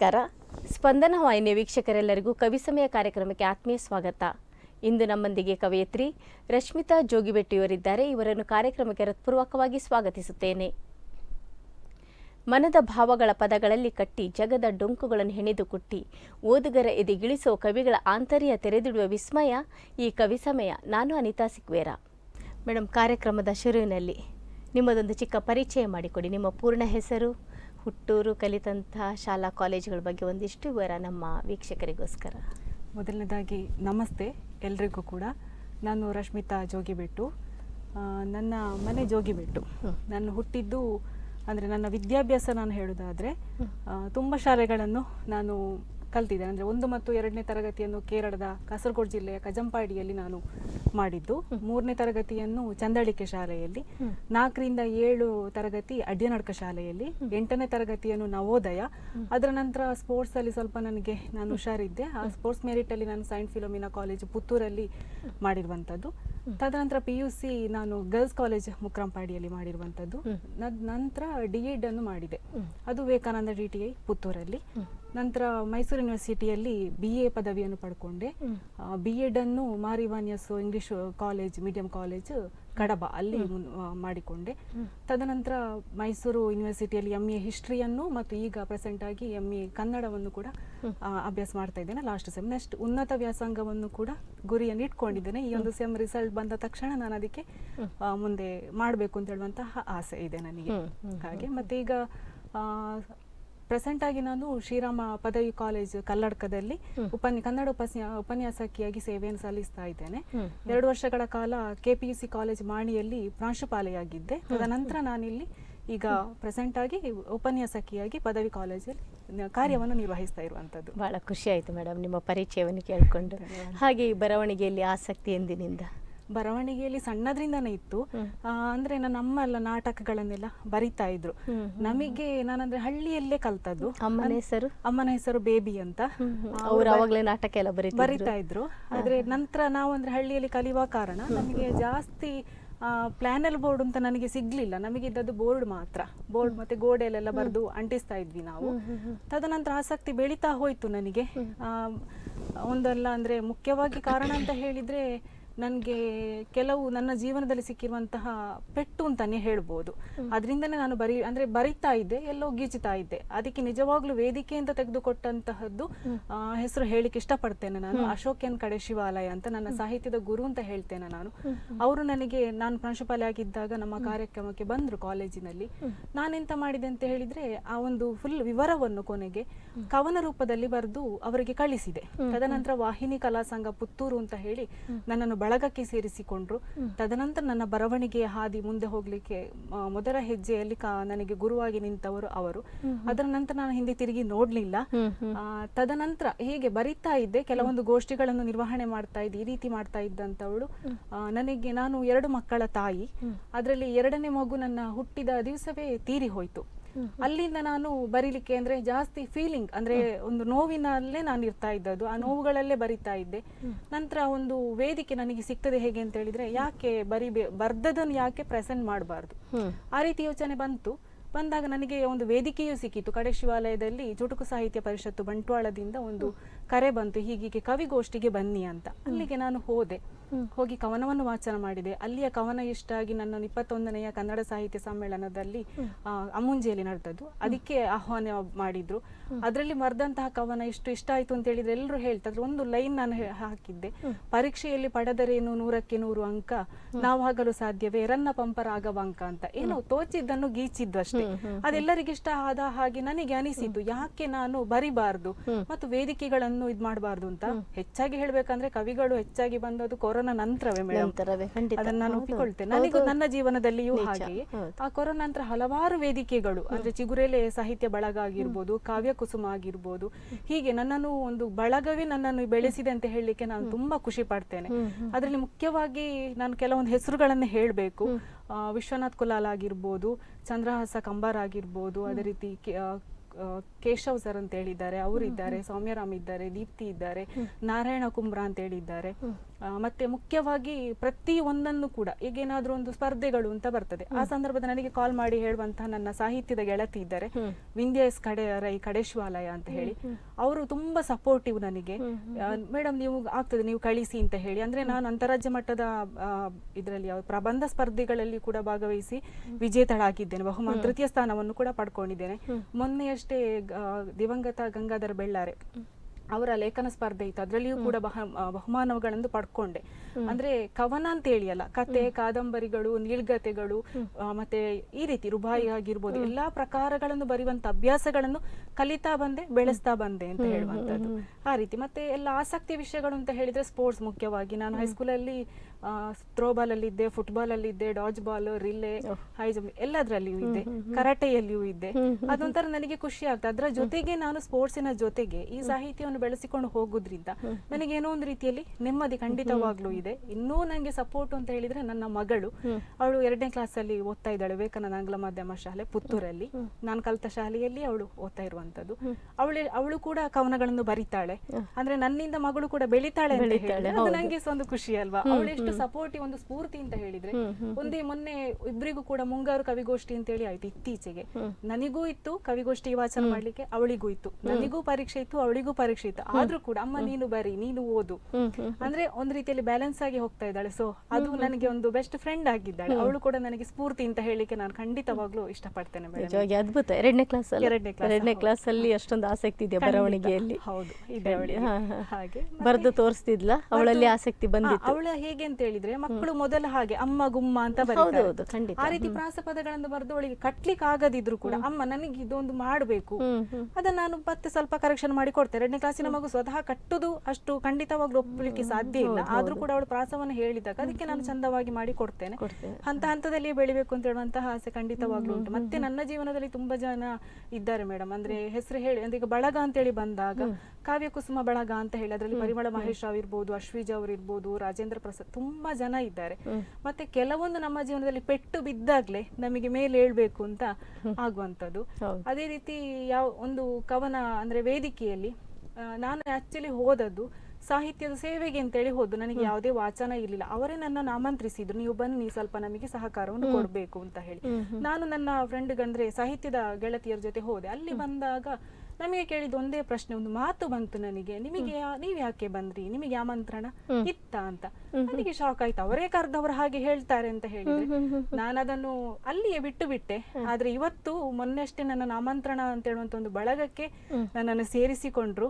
ನಮಸ್ಕಾರ. ಸ್ಪಂದನ ವಾಹಿನಿಯ ವೀಕ್ಷಕರೆಲ್ಲರಿಗೂ ಕವಿ ಸಮಯ ಕಾರ್ಯಕ್ರಮಕ್ಕೆ ಆತ್ಮೀಯ ಸ್ವಾಗತ. ಇಂದು ನಮ್ಮೊಂದಿಗೆ ಕವಯತ್ರಿ ರಶ್ಮಿತಾ ಜೋಗಿಬೆಟ್ಟಿಯವರಿದ್ದಾರೆ. ಇವರನ್ನು ಕಾರ್ಯಕ್ರಮಕ್ಕೆ ಹೃತ್ಪೂರ್ವಕವಾಗಿ ಸ್ವಾಗತಿಸುತ್ತೇನೆ. ಮನದ ಭಾವಗಳ ಪದಗಳಲ್ಲಿ ಕಟ್ಟಿ ಜಗದ ಡೊಂಕುಗಳನ್ನು ಹೆಣೆದು ಕುಟ್ಟಿ ಓದುಗರ ಎದೆಗಿಳಿಸೋ ಕವಿಗಳ ಆಂತರ್ಯ ತೆರೆದಿಡುವ ವಿಸ್ಮಯ ಈ ಕವಿ ಸಮಯ. ನಾನು ಅನಿತಾ ಸಿಕ್ವೇರ. ಮೇಡಮ್ ಕಾರ್ಯಕ್ರಮದ ಶುರುವಿನಲ್ಲಿ ನಿಮ್ಮದೊಂದು ಚಿಕ್ಕ ಪರಿಚಯ ಮಾಡಿಕೊಡಿ. ನಿಮ್ಮ ಪೂರ್ಣ ಹೆಸರು? ಹುಟ್ಟೂರು ಕಲಿತಂತಹ ಶಾಲಾ ಕಾಲೇಜುಗಳ ಬಗ್ಗೆ ಒಂದಿಷ್ಟು ವಿವರ ನಮ್ಮ ವೀಕ್ಷಕರಿಗೋಸ್ಕರ. ಮೊದಲನೇದಾಗಿ ನಮಸ್ತೆ ಎಲ್ರಿಗೂ ಕೂಡ. ನಾನು ರಶ್ಮಿತಾ ಜೋಗಿಬೆಟ್ಟು. ನನ್ನ ಮನೆ ಜೋಗಿಬೆಟ್ಟು. ನಾನು ಹುಟ್ಟಿದ್ದು ಅಂದರೆ ನನ್ನ ವಿದ್ಯಾಭ್ಯಾಸ ನಾನು ಹೇಳೋದಾದರೆ ತುಂಬ ಶಾಲೆಗಳನ್ನು ನಾನು ಕಲ್ತಿದ್ದೆ ಅಂದರೆ ಒಂದು ಮತ್ತು ಎರಡನೇ ತರಗತಿಯನ್ನು ಕೇರಳದ ಕಾಸರಗೋಡ್ ಜಿಲ್ಲೆಯ ಕಜಂಪಾಡಿಯಲ್ಲಿ ನಾನು ಮಾಡಿದ್ದು. ಮೂರನೇ ತರಗತಿಯನ್ನು ಚಂದಳಿಕೆ ಶಾಲೆಯಲ್ಲಿ. ನಾಲ್ಕರಿಂದ ಏಳು ತರಗತಿ ಅಡ್ಯನಡ್ಕ ಶಾಲೆಯಲ್ಲಿ ಎಂಟನೇ ತರಗತಿಯನ್ನು ನವೋದಯ. ಅದರ ನಂತರ ಸ್ಪೋರ್ಟ್ಸ್ ಅಲ್ಲಿ ಸ್ವಲ್ಪ ನನಗೆ ನಾನು ಹುಷಾರಿದ್ದೆ. ಆ ಸ್ಪೋರ್ಟ್ಸ್ ಮೆರಿಟ್ ಅಲ್ಲಿ ನಾನು ಸೈಂಟ್ ಫಿಲೋಮಿನಾ ಕಾಲೇಜ್ ಪುತ್ತೂರಲ್ಲಿ ಮಾಡಿರುವಂತದ್ದು ತದನಂತರ ಪಿ ಯು ಸಿ ನಾನು ಗರ್ಲ್ಸ್ ಕಾಲೇಜ್ ಮುಕ್ರಂಪಾಡಿಯಲ್ಲಿ ಮಾಡಿರುವಂತದ್ದು ನಂತರ ಡಿ ಎಡ್ ಅನ್ನು ಮಾಡಿದೆ. ಅದು ವಿವೇಕಾನಂದ ಡಿ ಟಿ ಐ ಪುತ್ತೂರಲ್ಲಿ. ನಂತರ ಮೈಸೂರು ಯೂನಿವರ್ಸಿಟಿಯಲ್ಲಿ ಬಿ ಎ ಪದವಿಯನ್ನು ಪಡ್ಕೊಂಡೆ. ಬಿ ಎಡ್ ಅನ್ನು Mar Ivanios English college medium college Kadaba ಅಲ್ಲಿ ಮಾಡಿಕೊಂಡೆ. ತದನಂತರ ಮೈಸೂರು ಯೂನಿವರ್ಸಿಟಿಯಲ್ಲಿ ಎಂ ಎ ಹಿಸ್ಟ್ರಿಯನ್ನು ಮತ್ತು ಈಗ ಪ್ರೆಸೆಂಟ್ ಆಗಿ ಎಂ ಎ ಕನ್ನಡವನ್ನು ಕೂಡ ಅಭ್ಯಾಸ ಮಾಡ್ತಾ ಇದ್ದೇನೆ ಲಾಸ್ಟ್ ಸೆಮ್ ನೆಕ್ಸ್ಟ್ ಉನ್ನತ ವ್ಯಾಸಂಗವನ್ನು ಕೂಡ ಗುರಿಯನ್ನು ಇಟ್ಕೊಂಡಿದ್ದೇನೆ. ಈ ಒಂದು ಸೆಮ್ ರಿಸಲ್ಟ್ ಬಂದ ತಕ್ಷಣ ನಾನು ಅದಕ್ಕೆ ಮುಂದೆ ಮಾಡಬೇಕು ಅಂತ ಹೇಳುವಂತಹ ಆಸೆ ಇದೆ ನನಗೆ. ಹಾಗೆ ಮತ್ತೆ ಈಗ ಪ್ರೆಸೆಂಟ್ ಆಗಿ ನಾನು ಶ್ರೀರಾಮ ಪದವಿ ಕಾಲೇಜ್ ಕಲ್ಲಡ್ಕದಲ್ಲಿ ಉಪನ್ಯ ಕನ್ನಡ ಉಪನ್ಯಾ ಉಪನ್ಯಾಸಕಿಯಾಗಿ ಸೇವೆಯನ್ನು ಸಲ್ಲಿಸ್ತಾ ಇದ್ದೇನೆ. ಎರಡು ವರ್ಷಗಳ ಕಾಲ ಕೆಪಿಯುಸಿ ಕಾಲೇಜ್ ಮಾಣಿಯಲ್ಲಿ ಪ್ರಾಂಶುಪಾಲೆಯಾಗಿದ್ದೆ. ತದನಂತರ ನಾನಿಲ್ಲಿ ಈಗ ಪ್ರೆಸೆಂಟ್ ಆಗಿ ಉಪನ್ಯಾಸಕಿಯಾಗಿ ಪದವಿ ಕಾಲೇಜಲ್ಲಿ ಕಾರ್ಯವನ್ನು ನಿರ್ವಹಿಸ್ತಾ ಇರುವಂಥದ್ದು. ಬಹಳ ಖುಷಿ ಆಯಿತು ಮೇಡಮ್ ನಿಮ್ಮ ಪರಿಚಯವನ್ನು ಕೇಳಿಕೊಂಡು. ಹಾಗೆ ಈ ಬರವಣಿಗೆಯಲ್ಲಿ ಆಸಕ್ತಿ ಎಂದಿನಿಂದ? ಬರವಣಿಗೆಯಲ್ಲಿ ಸಣ್ಣದ್ರಿಂದನೇ ಇತ್ತು. ಅಂದ್ರೆ ನನ್ನ ಅಮ್ಮ ಎಲ್ಲ ನಾಟಕಗಳನ್ನೆಲ್ಲ ಬರಿತಾ ಇದ್ರು. ನಮಗೆ ನಾನಂದ್ರೆ ಹಳ್ಳಿಯಲ್ಲೇ ಕಲ್ತದ್ದು. ಅಮ್ಮನ ಹೆಸರು? ಅಮ್ಮನ ಹೆಸರು ಬೇಬಿ ಅಂತ. ಅವರು ಅವಾಗಲೇ ನಾಟಕ ಎಲ್ಲ ಬರಿತಾ ಇದ್ರು. ಆದ್ರೆ ನಂತರ ನಾವು ಅಂದ್ರೆ ಹಳ್ಳಿಯಲ್ಲಿ ಕಲಿಯುವ ಕಾರಣ ನಮಗೆ ಜಾಸ್ತಿ ಪ್ಲಾನಲ್ ಬೋರ್ಡ್ ಅಂತ ನನಗೆ ಸಿಗ್ಲಿಲ್ಲ. ನಮಗೆ ಇದ್ದದ್ದು ಬೋರ್ಡ್ ಮಾತ್ರ. ಬೋರ್ಡ್ ಮತ್ತೆ ಗೋಡೆಯಲ್ಲೆಲ್ಲ ಬರೆದು ಅಂಟಿಸ್ತಾ ಇದ್ವಿ ನಾವು. ತದನಂತರ ಆಸಕ್ತಿ ಬೆಳೀತಾ ಹೋಯ್ತು ನನಗೆ. ಆ, ಒಂದಲ್ಲ ಅಂದ್ರೆ ಮುಖ್ಯವಾಗಿ ಕಾರಣ ಅಂತ ಹೇಳಿದ್ರೆ ನನಗೆ ಕೆಲವು ನನ್ನ ಜೀವನದಲ್ಲಿ ಸಿಕ್ಕಿರುವಂತಹ ಪೆಟ್ಟು ಅಂತಾನೆ ಹೇಳ್ಬೋದು. ಅದರಿಂದನೇ ನಾನು ಬರಿ ಅಂದ್ರೆ ಬರಿತಾ ಇದ್ದೆ ಎಲ್ಲೋ ಗೀಚುತ್ತಾ ಇದ್ದೆ. ಅದಕ್ಕೆ ನಿಜವಾಗ್ಲೂ ವೇದಿಕೆ ಅಂತ ತೆಗೆದುಕೊಟ್ಟಂತಹದ್ದು ಹೆಸರು ಹೇಳಿಕ್ಕೆ ಇಷ್ಟಪಡ್ತೇನೆ ನಾನು. ಅಶೋಕ್ ಎನ್ ಕಡೆ ಶಿವಾಲಯ ಅಂತ ನನ್ನ ಸಾಹಿತ್ಯದ ಗುರು ಅಂತ ಹೇಳ್ತೇನೆ ನಾನು. ಅವರು ನನಗೆ ನಾನು ಪ್ರಾಂಶುಪಾಲೆ ಆಗಿದ್ದಾಗ ನಮ್ಮ ಕಾರ್ಯಕ್ರಮಕ್ಕೆ ಬಂದರು ಕಾಲೇಜಿನಲ್ಲಿ. ನಾನೆಂತ ಮಾಡಿದೆ ಅಂತ ಹೇಳಿದ್ರೆ ಆ ಒಂದು ಫುಲ್ ವಿವರವನ್ನು ಕೊನೆಗೆ ಕವನ ರೂಪದಲ್ಲಿ ಬರೆದು ಅವರಿಗೆ ಕಳಿಸಿದೆ. ತದನಂತರ ವಾಹಿನಿ ಕಲಾ ಸಂಘ ಪುತ್ತೂರು ಅಂತ ಹೇಳಿ ನನ್ನನ್ನು ಬಳಗಕ್ಕೆ ಸೇರಿಸಿಕೊಂಡ್ರು. ತದನಂತರ ನನ್ನ ಬರವಣಿಗೆಯ ಹಾದಿ ಮುಂದೆ ಹೋಗ್ಲಿಕ್ಕೆ ಮೊದಲ ಹೆಜ್ಜೆಯಲ್ಲಿ ನನಗೆ ಗುರುವಾಗಿ ನಿಂತವರು ಅವರು. ಅದರ ನಂತರ ನಾನು ಹಿಂದೆ ತಿರುಗಿ ನೋಡ್ಲಿಲ್ಲ. ಆ, ತದನಂತರ ಹೀಗೆ ಬರಿತಾ ಇದ್ದೆ. ಕೆಲವೊಂದು ಗೋಷ್ಠಿಗಳನ್ನು ನಿರ್ವಹಣೆ ಮಾಡ್ತಾ ಇದ್ದೆ ಈ ರೀತಿ ಮಾಡ್ತಾ ಇದ್ದಂಥವಳು. ನನಗೆ ನಾನು ಎರಡು ಮಕ್ಕಳ ತಾಯಿ. ಅದರಲ್ಲಿ ಎರಡನೇ ಮಗು ನನ್ನ ಹುಟ್ಟಿದ ದಿವಸವೇ ತೀರಿ ಹೋಯ್ತು. ಅಲ್ಲಿಂದ ನಾನು ಬರೀಲಿಕ್ಕೆ ಅಂದ್ರೆ ಜಾಸ್ತಿ ಫೀಲಿಂಗ್ ಅಂದ್ರೆ ಒಂದು ನೋವಿನಲ್ಲೇ ನಾನು ಇರ್ತಾ ಇದ್ದದ್ದು. ಆ ನೋವುಗಳಲ್ಲೇ ಬರಿತಾ ಇದ್ದೆ. ನಂತರ ಒಂದು ವೇದಿಕೆ ನನಗೆ ಸಿಗ್ತದೆ ಹೇಗೆ ಅಂತ ಹೇಳಿದ್ರೆ ಯಾಕೆ ಬರಿಬೇ ಬರ್ದದನ್ನು ಯಾಕೆ ಪ್ರೆಸೆಂಟ್ ಮಾಡಬಾರ್ದು? ಆ ರೀತಿ ಯೋಚನೆ ಬಂತು. ಬಂದಾಗ ನನಗೆ ಒಂದು ವೇದಿಕೆಯೂ ಸಿಕ್ಕಿತು ಕಡೆ ಶಿವಾಲಯದಲ್ಲಿ ಚುಟುಕು ಸಾಹಿತ್ಯ ಪರಿಷತ್ತು ಬಂಟ್ವಾಳದಿಂದ ಒಂದು ಕರೆ ಬಂತು. ಹೀಗೀಗೆ ಕವಿಗೋಷ್ಠಿಗೆ ಬನ್ನಿ ಅಂತ. ಅಲ್ಲಿಗೆ ನಾನು ಹೋದೆ. ಹೋಗಿ ಕವನವನ್ನು ವಾಚನ ಮಾಡಿದೆ. ಅಲ್ಲಿಯ ಕವನ ಇಷ್ಟ ಆಗಿ ನನ್ನ ಇಪ್ಪತ್ತೊಂದನೆಯ ಕನ್ನಡ ಸಾಹಿತ್ಯ ಸಮ್ಮೇಳನದಲ್ಲಿ ಅಮುಂಜೆಯಲ್ಲಿ ನಡೆದದ್ದು. ಅದಕ್ಕೆ ಆಹ್ವಾನ ಮಾಡಿದ್ರು. ಅದರಲ್ಲಿ ಮರದಂತಹ ಕವನ ಇಷ್ಟು ಇಷ್ಟ ಆಯ್ತು ಅಂತ ಹೇಳಿದ್ರೆ ಎಲ್ಲರೂ ಹೇಳ್ತಾರೆ. ಒಂದು ಲೈನ್ ನಾನು ಹಾಕಿದ್ದೆ. ಪರೀಕ್ಷೆಯಲ್ಲಿ ಪಡೆದರೇನು ನೂರಕ್ಕೆ ನೂರು ಅಂಕ? ನಾವಾಗಲು ಸಾಧ್ಯವೇ? ರನ್ನ ಪಂಪರ ಅಂಕ ಅಂತ. ಏನೋ ತೋಚಿದ್ದನ್ನು ಗೀಚಿದ್ದು ಅಷ್ಟೇ ಅದೆಲ್ಲರಿಗೆ ಇಷ್ಟ ಆದ ಹಾಗೆ ನನಗೆ ಅನಿಸಿದ್ದು ಯಾಕೆ ನಾನು ಬರಿಬಾರ್ದು ಮತ್ತು ವೇದಿಕೆಗಳನ್ನು ಇದ್ ಮಾಡಬಾರ್ದು ಅಂತ ಹೆಚ್ಚಾಗಿ ಹೇಳ್ಬೇಕಂದ್ರೆ ಕವಿಗಳು ಹೆಚ್ಚಾಗಿ ಬಂದದ್ದು ಕೊರೋನಾ ನಂತರವೇ ಮೇಡಮ್ ಅದನ್ನ ನಾನು. ಒಪ್ಪಿಕೊಳ್ತೇನೆ. ನನಗೂ ನನ್ನ ಜೀವನದಲ್ಲಿಯೂ ಹಾಗೆ. ಆ ಕೊರೋನಾ ನಂತರ ಹಲವಾರು ವೇದಿಕೆಗಳು ಅಂದ್ರೆ ಚಿಗುರೆಲೆ ಸಾಹಿತ್ಯ ಬಳಗ ಆಗಿರ್ಬೋದು ಕಾವ್ಯ ಕುಸುಮ ಆಗಿರ್ಬೋದು ಹೀಗೆ ನನ್ನನ್ನು ಒಂದು ಬಳಗವೇ ನನ್ನನ್ನು ಬೆಳೆಸಿದೆ ಅಂತ ಹೇಳಲಿಕ್ಕೆ ನಾನು ತುಂಬಾ ಖುಷಿ ಪಡ್ತೇನೆ. ಅದರಲ್ಲಿ ಮುಖ್ಯವಾಗಿ ನಾನು ಕೆಲವೊಂದು ಹೆಸರುಗಳನ್ನು ಹೇಳಬೇಕು. ವಿಶ್ವನಾಥ್ ಕುಲಾಲ್ ಆಗಿರ್ಬೋದು ಚಂದ್ರಹಾಸ ಕಂಬಾರ್ ಆಗಿರ್ಬೋದು ಅದೇ ರೀತಿ ಕೇಶವ್ ಸರ್ ಅಂತ ಹೇಳಿದ್ದಾರೆ. ಅವರಿದ್ದಾರೆ ಸೌಮ್ಯರಾಮ್ ಇದ್ದಾರೆ ದೀಪ್ತಿ ಇದ್ದಾರೆ ನಾರಾಯಣ ಕುಂಬ್ರಾ ಅಂತ ಹೇಳಿದ್ದಾರೆ. ಮತ್ತೆ ಮುಖ್ಯವಾಗಿ ಪ್ರತಿ ಒಂದನ್ನು ಕೂಡ ಈಗ ಏನಾದ್ರೂ ಒಂದು ಸ್ಪರ್ಧೆಗಳು ಅಂತ ಬರ್ತದೆ. ಆ ಸಂದರ್ಭದ ನನಗೆ ಕಾಲ್ ಮಾಡಿ ಹೇಳುವಂತಹ ನನ್ನ ಸಾಹಿತ್ಯದ ಗೆಳತಿ ಇದ್ದಾರೆ. ವಿಂಧ್ಯ ಎಸ್ ಕಡೆ ರೈ ಕಡೇಶ್ವಾಲಯ ಅಂತ ಹೇಳಿ. ಅವರು ತುಂಬಾ ಸಪೋರ್ಟಿವ್ ನನಗೆ. ಮೇಡಮ್ ನೀವು ಆಗ್ತದೆ ನೀವು ಕಳಿಸಿ ಅಂತ ಹೇಳಿ. ಅಂದ್ರೆ ನಾನು ಅಂತಾರಾಜ್ಯ ಮಟ್ಟದ ಇದರಲ್ಲಿ ಪ್ರಬಂಧ ಸ್ಪರ್ಧೆಗಳಲ್ಲಿ ಕೂಡ ಭಾಗವಹಿಸಿ ವಿಜೇತಳಾಗಿದ್ದೇನೆ. ಬಹುಮಾನ ತೃತೀಯ ಸ್ಥಾನವನ್ನು ಕೂಡ ಪಡ್ಕೊಂಡಿದ್ದೇನೆ. ಮೊನ್ನೆಯಷ್ಟೇ ದಿವಂಗತ ಗಂಗಾಧರ ಬೆಳ್ಳಾರೆ. ಅವರ ಲೇಖನ ಸ್ಪರ್ಧೆ ಇತ್ತು. ಅದರಲ್ಲಿಯೂ ಕೂಡ ಬಹ ಬಹುಮಾನಗಳನ್ನು ಪಡ್ಕೊಂಡೆ. ಅಂದ್ರೆ ಕವನ ಅಂತ ಹೇಳಿ ಅಲ್ಲ ಕತೆ ಕಾದಂಬರಿಗಳು ನೀಳ್ಗತೆಗಳು ಮತ್ತೆ ಈ ರೀತಿ ರುಬಾಯಿ ಆಗಿರ್ಬೋದು ಎಲ್ಲಾ ಪ್ರಕಾರಗಳನ್ನು ಬರೆಯುವಂತ ಅಭ್ಯಾಸಗಳನ್ನು ಕಲಿತಾ ಬಂದೆ ಬೆಳೆಸ್ತಾ ಬಂದೆ ಅಂತ ಹೇಳುವಂತದ್ದು. ಆ ರೀತಿ. ಮತ್ತೆ ಎಲ್ಲ ಆಸಕ್ತಿ ವಿಷಯಗಳು ಅಂತ ಹೇಳಿದ್ರೆ ಸ್ಪೋರ್ಟ್ಸ್ ಮುಖ್ಯವಾಗಿ. ನಾನು ಹೈಸ್ಕೂಲಲ್ಲಿ ಥ್ರೋಬಾಲ್ ಅಲ್ಲಿ ಇದ್ದೆ ಫುಟ್ಬಾಲ್ ಅಲ್ಲಿ ಇದ್ದೆ dodge ball relay high jump ಎಲ್ಲದರಲ್ಲಿಯೂ ಇದ್ದೆ. ಕರಾಟೆಯಲ್ಲಿಯೂ ಇದ್ದೆ. ಅದೊಂಥರ ನನಗೆ ಖುಷಿ ಆಗ್ತದೆ ಅದರ ಜೊತೆಗೆ ನಾನು ಸ್ಪೋರ್ಟ್ಸಿನ ಜೊತೆಗೆ ಈ ಸಾಹಿತ್ಯವನ್ನು ಬೆಳೆಸಿಕೊಂಡು ಹೋಗೋದ್ರಿಂದ ನನಗೆ ಏನೋ ಒಂದು ರೀತಿಯಲ್ಲಿ ನೆಮ್ಮದಿ ಖಂಡಿತವಾಗ್ಲೂ ಇದೆ. ಇನ್ನೂ ನನಗೆ ಸಪೋರ್ಟ್ ಅಂತ ಹೇಳಿದ್ರೆ ನನ್ನ ಮಗಳು. ಅವಳು ಎರಡನೇ ಕ್ಲಾಸಲ್ಲಿ ಓದ್ತಾ ಇದ್ದಾಳೆ ವಿವೇಕಾನಂದ ಆಂಗ್ಲ ಮಾಧ್ಯಮ ಶಾಲೆ ಪುತ್ತೂರಲ್ಲಿ. ನಾನು ಕಲಿತ ಶಾಲೆಯಲ್ಲಿ ಅವಳು ಓದ್ತಾ ಇರುವಂತದ್ದು ಅವಳು ಅವಳು ಕೂಡ ಕವನಗಳನ್ನು ಬರೀತಾಳೆ. ಅಂದ್ರೆ ನನ್ನಿಂದ ಮಗಳು ಕೂಡ ಬೆಳಿತಾಳೆ ಅಂತ ಹೇಳಿ ಅದು ನಂಗೆ ಒಂದು ಖುಷಿ ಅಲ್ವಾ? ಅವಳು ಎಷ್ಟು ಸಪೋರ್ಟಿವ್ ಒಂದು ಸ್ಫೂರ್ತಿ ಅಂತ ಹೇಳಿದ್ರೆ ಒಂದೇ ಮೊನ್ನೆ ಇಬ್ಬರಿಗೂ ಕೂಡ ಮುಂಗಾರು ಕವಿಗೋಷ್ಠಿ ಅಂತ ಹೇಳಿ ಆಯ್ತು ಇತ್ತೀಚೆಗೆ. ನನಗೂ ಇತ್ತು ಕವಿಗೋಷ್ಠಿ ವಾಚನ ಮಾಡ್ಲಿಕ್ಕೆ ಅವಳಿಗೂ ಇತ್ತು. ನನಗೂ ಪರೀಕ್ಷೆ ಇತ್ತು ಅವಳಿಗೂ ಪರೀಕ್ಷೆ ಇತ್ತು. ಆದ್ರೂ ಕೂಡ ಅಮ್ಮ ನೀನು ಬರಿ ನೀನು ಓದು. ಅಂದ್ರೆ ಒಂದ್ ರೀತಿಯಲ್ಲಿ ಬ್ಯಾಲೆನ್ಸ್ ಆಗಿ ಹೋಗ್ತಾ ಇದ್ದಾಳೆ. ಸೊ ಅದು ನನಗೆ ಒಂದು ಬೆಸ್ಟ್ ಫ್ರೆಂಡ್ ಆಗಿದ್ದಾಳೆ. ಅವಳು ಕೂಡ ನನಗೆ ಸ್ಫೂರ್ತಿ ಅಂತ ಹೇಳಿಕ್ಕೆ ನಾನು ಖಂಡಿತವಾಗ್ಲೂ ಇಷ್ಟಪಡ್ತೇನೆ ನಿಜವಾಗಿ ಅದ್ಭುತ. ಎರಡನೇ ಕ್ಲಾಸ್ ಎರಡನೇ class, ಎರಡನೇ ಕ್ಲಾಸ್ ಅಲ್ಲಿ ಅಷ್ಟೊಂದು ಆಸಕ್ತಿ ಇದೆ ಬರವಣಿಗೆಯಲ್ಲಿ? ಹೌದು. ಹಾಗೆ ಬರೆದು ತೋರಿಸ್ತಿದ್ಲ? ಅವಳಲ್ಲಿ ಆಸಕ್ತಿ ಬಂದಿತ್ತು. ಅವಳ ಹೇಗೆ ಅಂತ ಹೇಳಿದ್ರೆ ಮಕ್ಕಳು ಮೊದಲ ಹಾಗೆ ಅಮ್ಮ ಗುಮ್ಮ ಅಂತ ಬರೀತಾರೆ. ಆ ರೀತಿ ಪ್ರಾಸಪದಗಳನ್ನು ಬರೆದು ಅವಳಿಗೆ ಕಟ್ಲಿಕ್ಕೆ ಆಗದಿದ್ರು ಕೂಡ ಅಮ್ಮ ನನಗೆ ಇದೊಂದು ಮಾಡಬೇಕು. ಅದನ್ನ ನಾನು ಮತ್ತೆ ಸ್ವಲ್ಪ ಕರೆಕ್ಷನ್ ಮಾಡಿ ಕೊಡ್ತೇನೆ. ಎರಡನೇ ಕ್ಲಾಸಿನ ಮಗು ಸ್ವತಃ ಕಟ್ಟುದು ಅಷ್ಟು ಖಂಡಿತವಾಗ್ಲೂ ಒಪ್ಪಲಿಕ್ಕೆ ಸಾಧ್ಯ ಇಲ್ಲ. ಆದ್ರೂ ಕೂಡ ಅವಳು ಪ್ರಾಸವನ್ನು ಹೇಳಿದಾಗ ಅದಕ್ಕೆ ನಾನು ಚಂದವಾಗಿ ಮಾಡಿ ಕೊಡ್ತೇನೆ. ಕೊಡ್ತೇನೆ. ಹಂತ ಹಂತದಲ್ಲಿ ಬೆಳಿಬೇಕು ಅಂತ ಹೇಳುವಂತಹ ಆಸೆ ಖಂಡಿತವಾಗ್ಲೂ ಉಂಟು. ಮತ್ತೆ ನನ್ನ ಜೀವನದಲ್ಲಿ ತುಂಬಾ ಜನ ಇದ್ದಾರೆ ಮೇಡಮ್. ಅಂದ್ರೆ ಹೆಸರು ಹೇಳಿ ಅಂದ್ರೆ ಈಗ ಬಳಗ ಅಂತೇಳಿ ಬಂದಾಗ ಕಾವ್ಯ ಕುಸುಮ ಬಳಗ ಅಂತ ಹೇಳಿ ಅದರಲ್ಲಿ ಪರಿಮಳ ಮಹೇಶ್ ರಾವ್ ಇರ್ಬೋದು ಅಶ್ವಿಜ್ ಅವ್ರು ಇರ್ಬೋದು ರಾಜೇಂದ್ರ ಪ್ರಸಾದ್ ತುಂಬಾ ಜನ ಇದ್ದಾರೆ. ಮತ್ತೆ ಕೆಲವೊಂದು ನಮ್ಮ ಜೀವನದಲ್ಲಿ ಪೆಟ್ಟು ಬಿದ್ದಾಗ್ಲೇ ನಮಗೆ ಮೇಲೆ ಹೇಳ್ಬೇಕು ಅಂತ ಆಗುವಂಥದ್ದು. ಅದೇ ರೀತಿ ಯಾವ ಒಂದು ಕವನ ಅಂದ್ರೆ ವೇದಿಕೆಯಲ್ಲಿ ನಾನು ಆಕ್ಚುಲಿ ಹೋದದ್ದು ಸಾಹಿತ್ಯದ ಸೇವೆಗೆ ಅಂತೇಳಿ ಹೋದ್ದು. ನನಗೆ ಯಾವುದೇ ವಾಚನ ಇರಲಿಲ್ಲ. ಅವರೇ ನನ್ನ ಆಮಂತ್ರಿಸಿದ್ರು ನೀವು ಬನ್ನಿ ಸ್ವಲ್ಪ ನಮಗೆ ಸಹಕಾರವನ್ನು ಕೊಡಬೇಕು ಅಂತ ಹೇಳಿ. ನಾನು ನನ್ನ ಫ್ರೆಂಡ್ ಅಂದ್ರೆ ಸಾಹಿತ್ಯದ ಗೆಳತಿಯರ ಜೊತೆ ಹೋದೆ. ಅಲ್ಲಿ ಬಂದಾಗ ನಮಗೆ ಕೇಳಿದ ಒಂದೇ ಪ್ರಶ್ನೆ ಒಂದು ಮಾತು ಬಂತು ನನಗೆ. ನಿಮಗೆ ನೀವ್ ಯಾಕೆ ಬಂದ್ರಿ? ನಿಮಗೆ ಆಮಂತ್ರಣ ಇತ್ತ ಅಂತ. ನನಗೆ ಶಾಕ್ ಆಯ್ತು. ಅವರೇ ಕರೆದವರು ಹಾಗೆ ಹೇಳ್ತಾರೆ ಅಂತ ಹೇಳಿದ್ರೆ ನಾನು ಅದನ್ನು ಅಲ್ಲಿಯೇ ಬಿಟ್ಟು ಬಿಟ್ಟೆ. ಆದ್ರೆ ಇವತ್ತು ಮೊನ್ನೆಷ್ಟೇ ನನ್ನ ಆಮಂತ್ರಣ ಅಂತ ಹೇಳುವಂತ ಒಂದು ಬಳಗಕ್ಕೆ ನನ್ನನ್ನು ಸೇರಿಸಿಕೊಂಡ್ರು.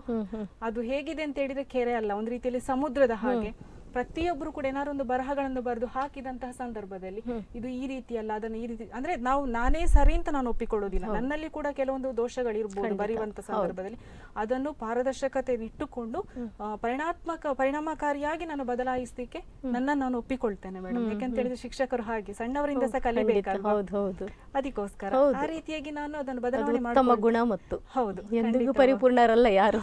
ಅದು ಹೇಗಿದೆ ಅಂತ ಹೇಳಿದ್ರೆ ಕೆರೆ ಅಲ್ಲ ಒಂದು ರೀತಿಯಲ್ಲಿ ಸಮುದ್ರದ ಹಾಗೆ. ಪ್ರತಿಯೊಬ್ಬರು ಕೂಡ ಏನಾದ್ರು ಒಂದು ಬರಹಗಳನ್ನು ಬರೆದು ಹಾಕಿದಂತಹ ಸಂದರ್ಭದಲ್ಲಿ ಇದು ಈ ರೀತಿ ಅಲ್ಲ ಅದನ್ನು ಈ ರೀತಿ ಅಂದ್ರೆ ನಾವು ನಾನೇ ಸರಿ ಅಂತ ನಾನು ಒಪ್ಪಿಕೊಳ್ಳೋದಿಲ್ಲ. ನನ್ನಲ್ಲಿ ಕೂಡ ಕೆಲವೊಂದು ದೋಷಗಳಿರ್ಬೋದು ಬರೆಯುವಂತ ಸಂದರ್ಭದಲ್ಲಿ. ಅದನ್ನು ಪಾರದರ್ಶಕತೆ ಇಟ್ಟುಕೊಂಡು ಪರಿಣಾತ್ಮಕ ಪರಿಣಾಮಕಾರಿಯಾಗಿ ನಾನು ಬದಲಾಯಿಸಲಿಕ್ಕೆ ನನ್ನ ನಾನು ಒಪ್ಪಿಕೊಳ್ತೇನೆ ಮೇಡಮ್ ಯಾಕಂತ ಹೇಳಿದ್ರೆ ಶಿಕ್ಷಕರು ಹಾಗೆ ಸಣ್ಣವರಿಂದ ಸಹ ಹೌದು ಅದಕ್ಕೋಸ್ಕರ. ಆ ರೀತಿಯಾಗಿ ನಾನು ಅದನ್ನು ಅದು ಬದಲಾವಣೆ ಮಾಡುವ ಗುಣ ಮತ್ತು ಹೌದು ಎಂದಿಗೂ ಪರಿಪೂರ್ಣರಲ್ಲ ಯಾರು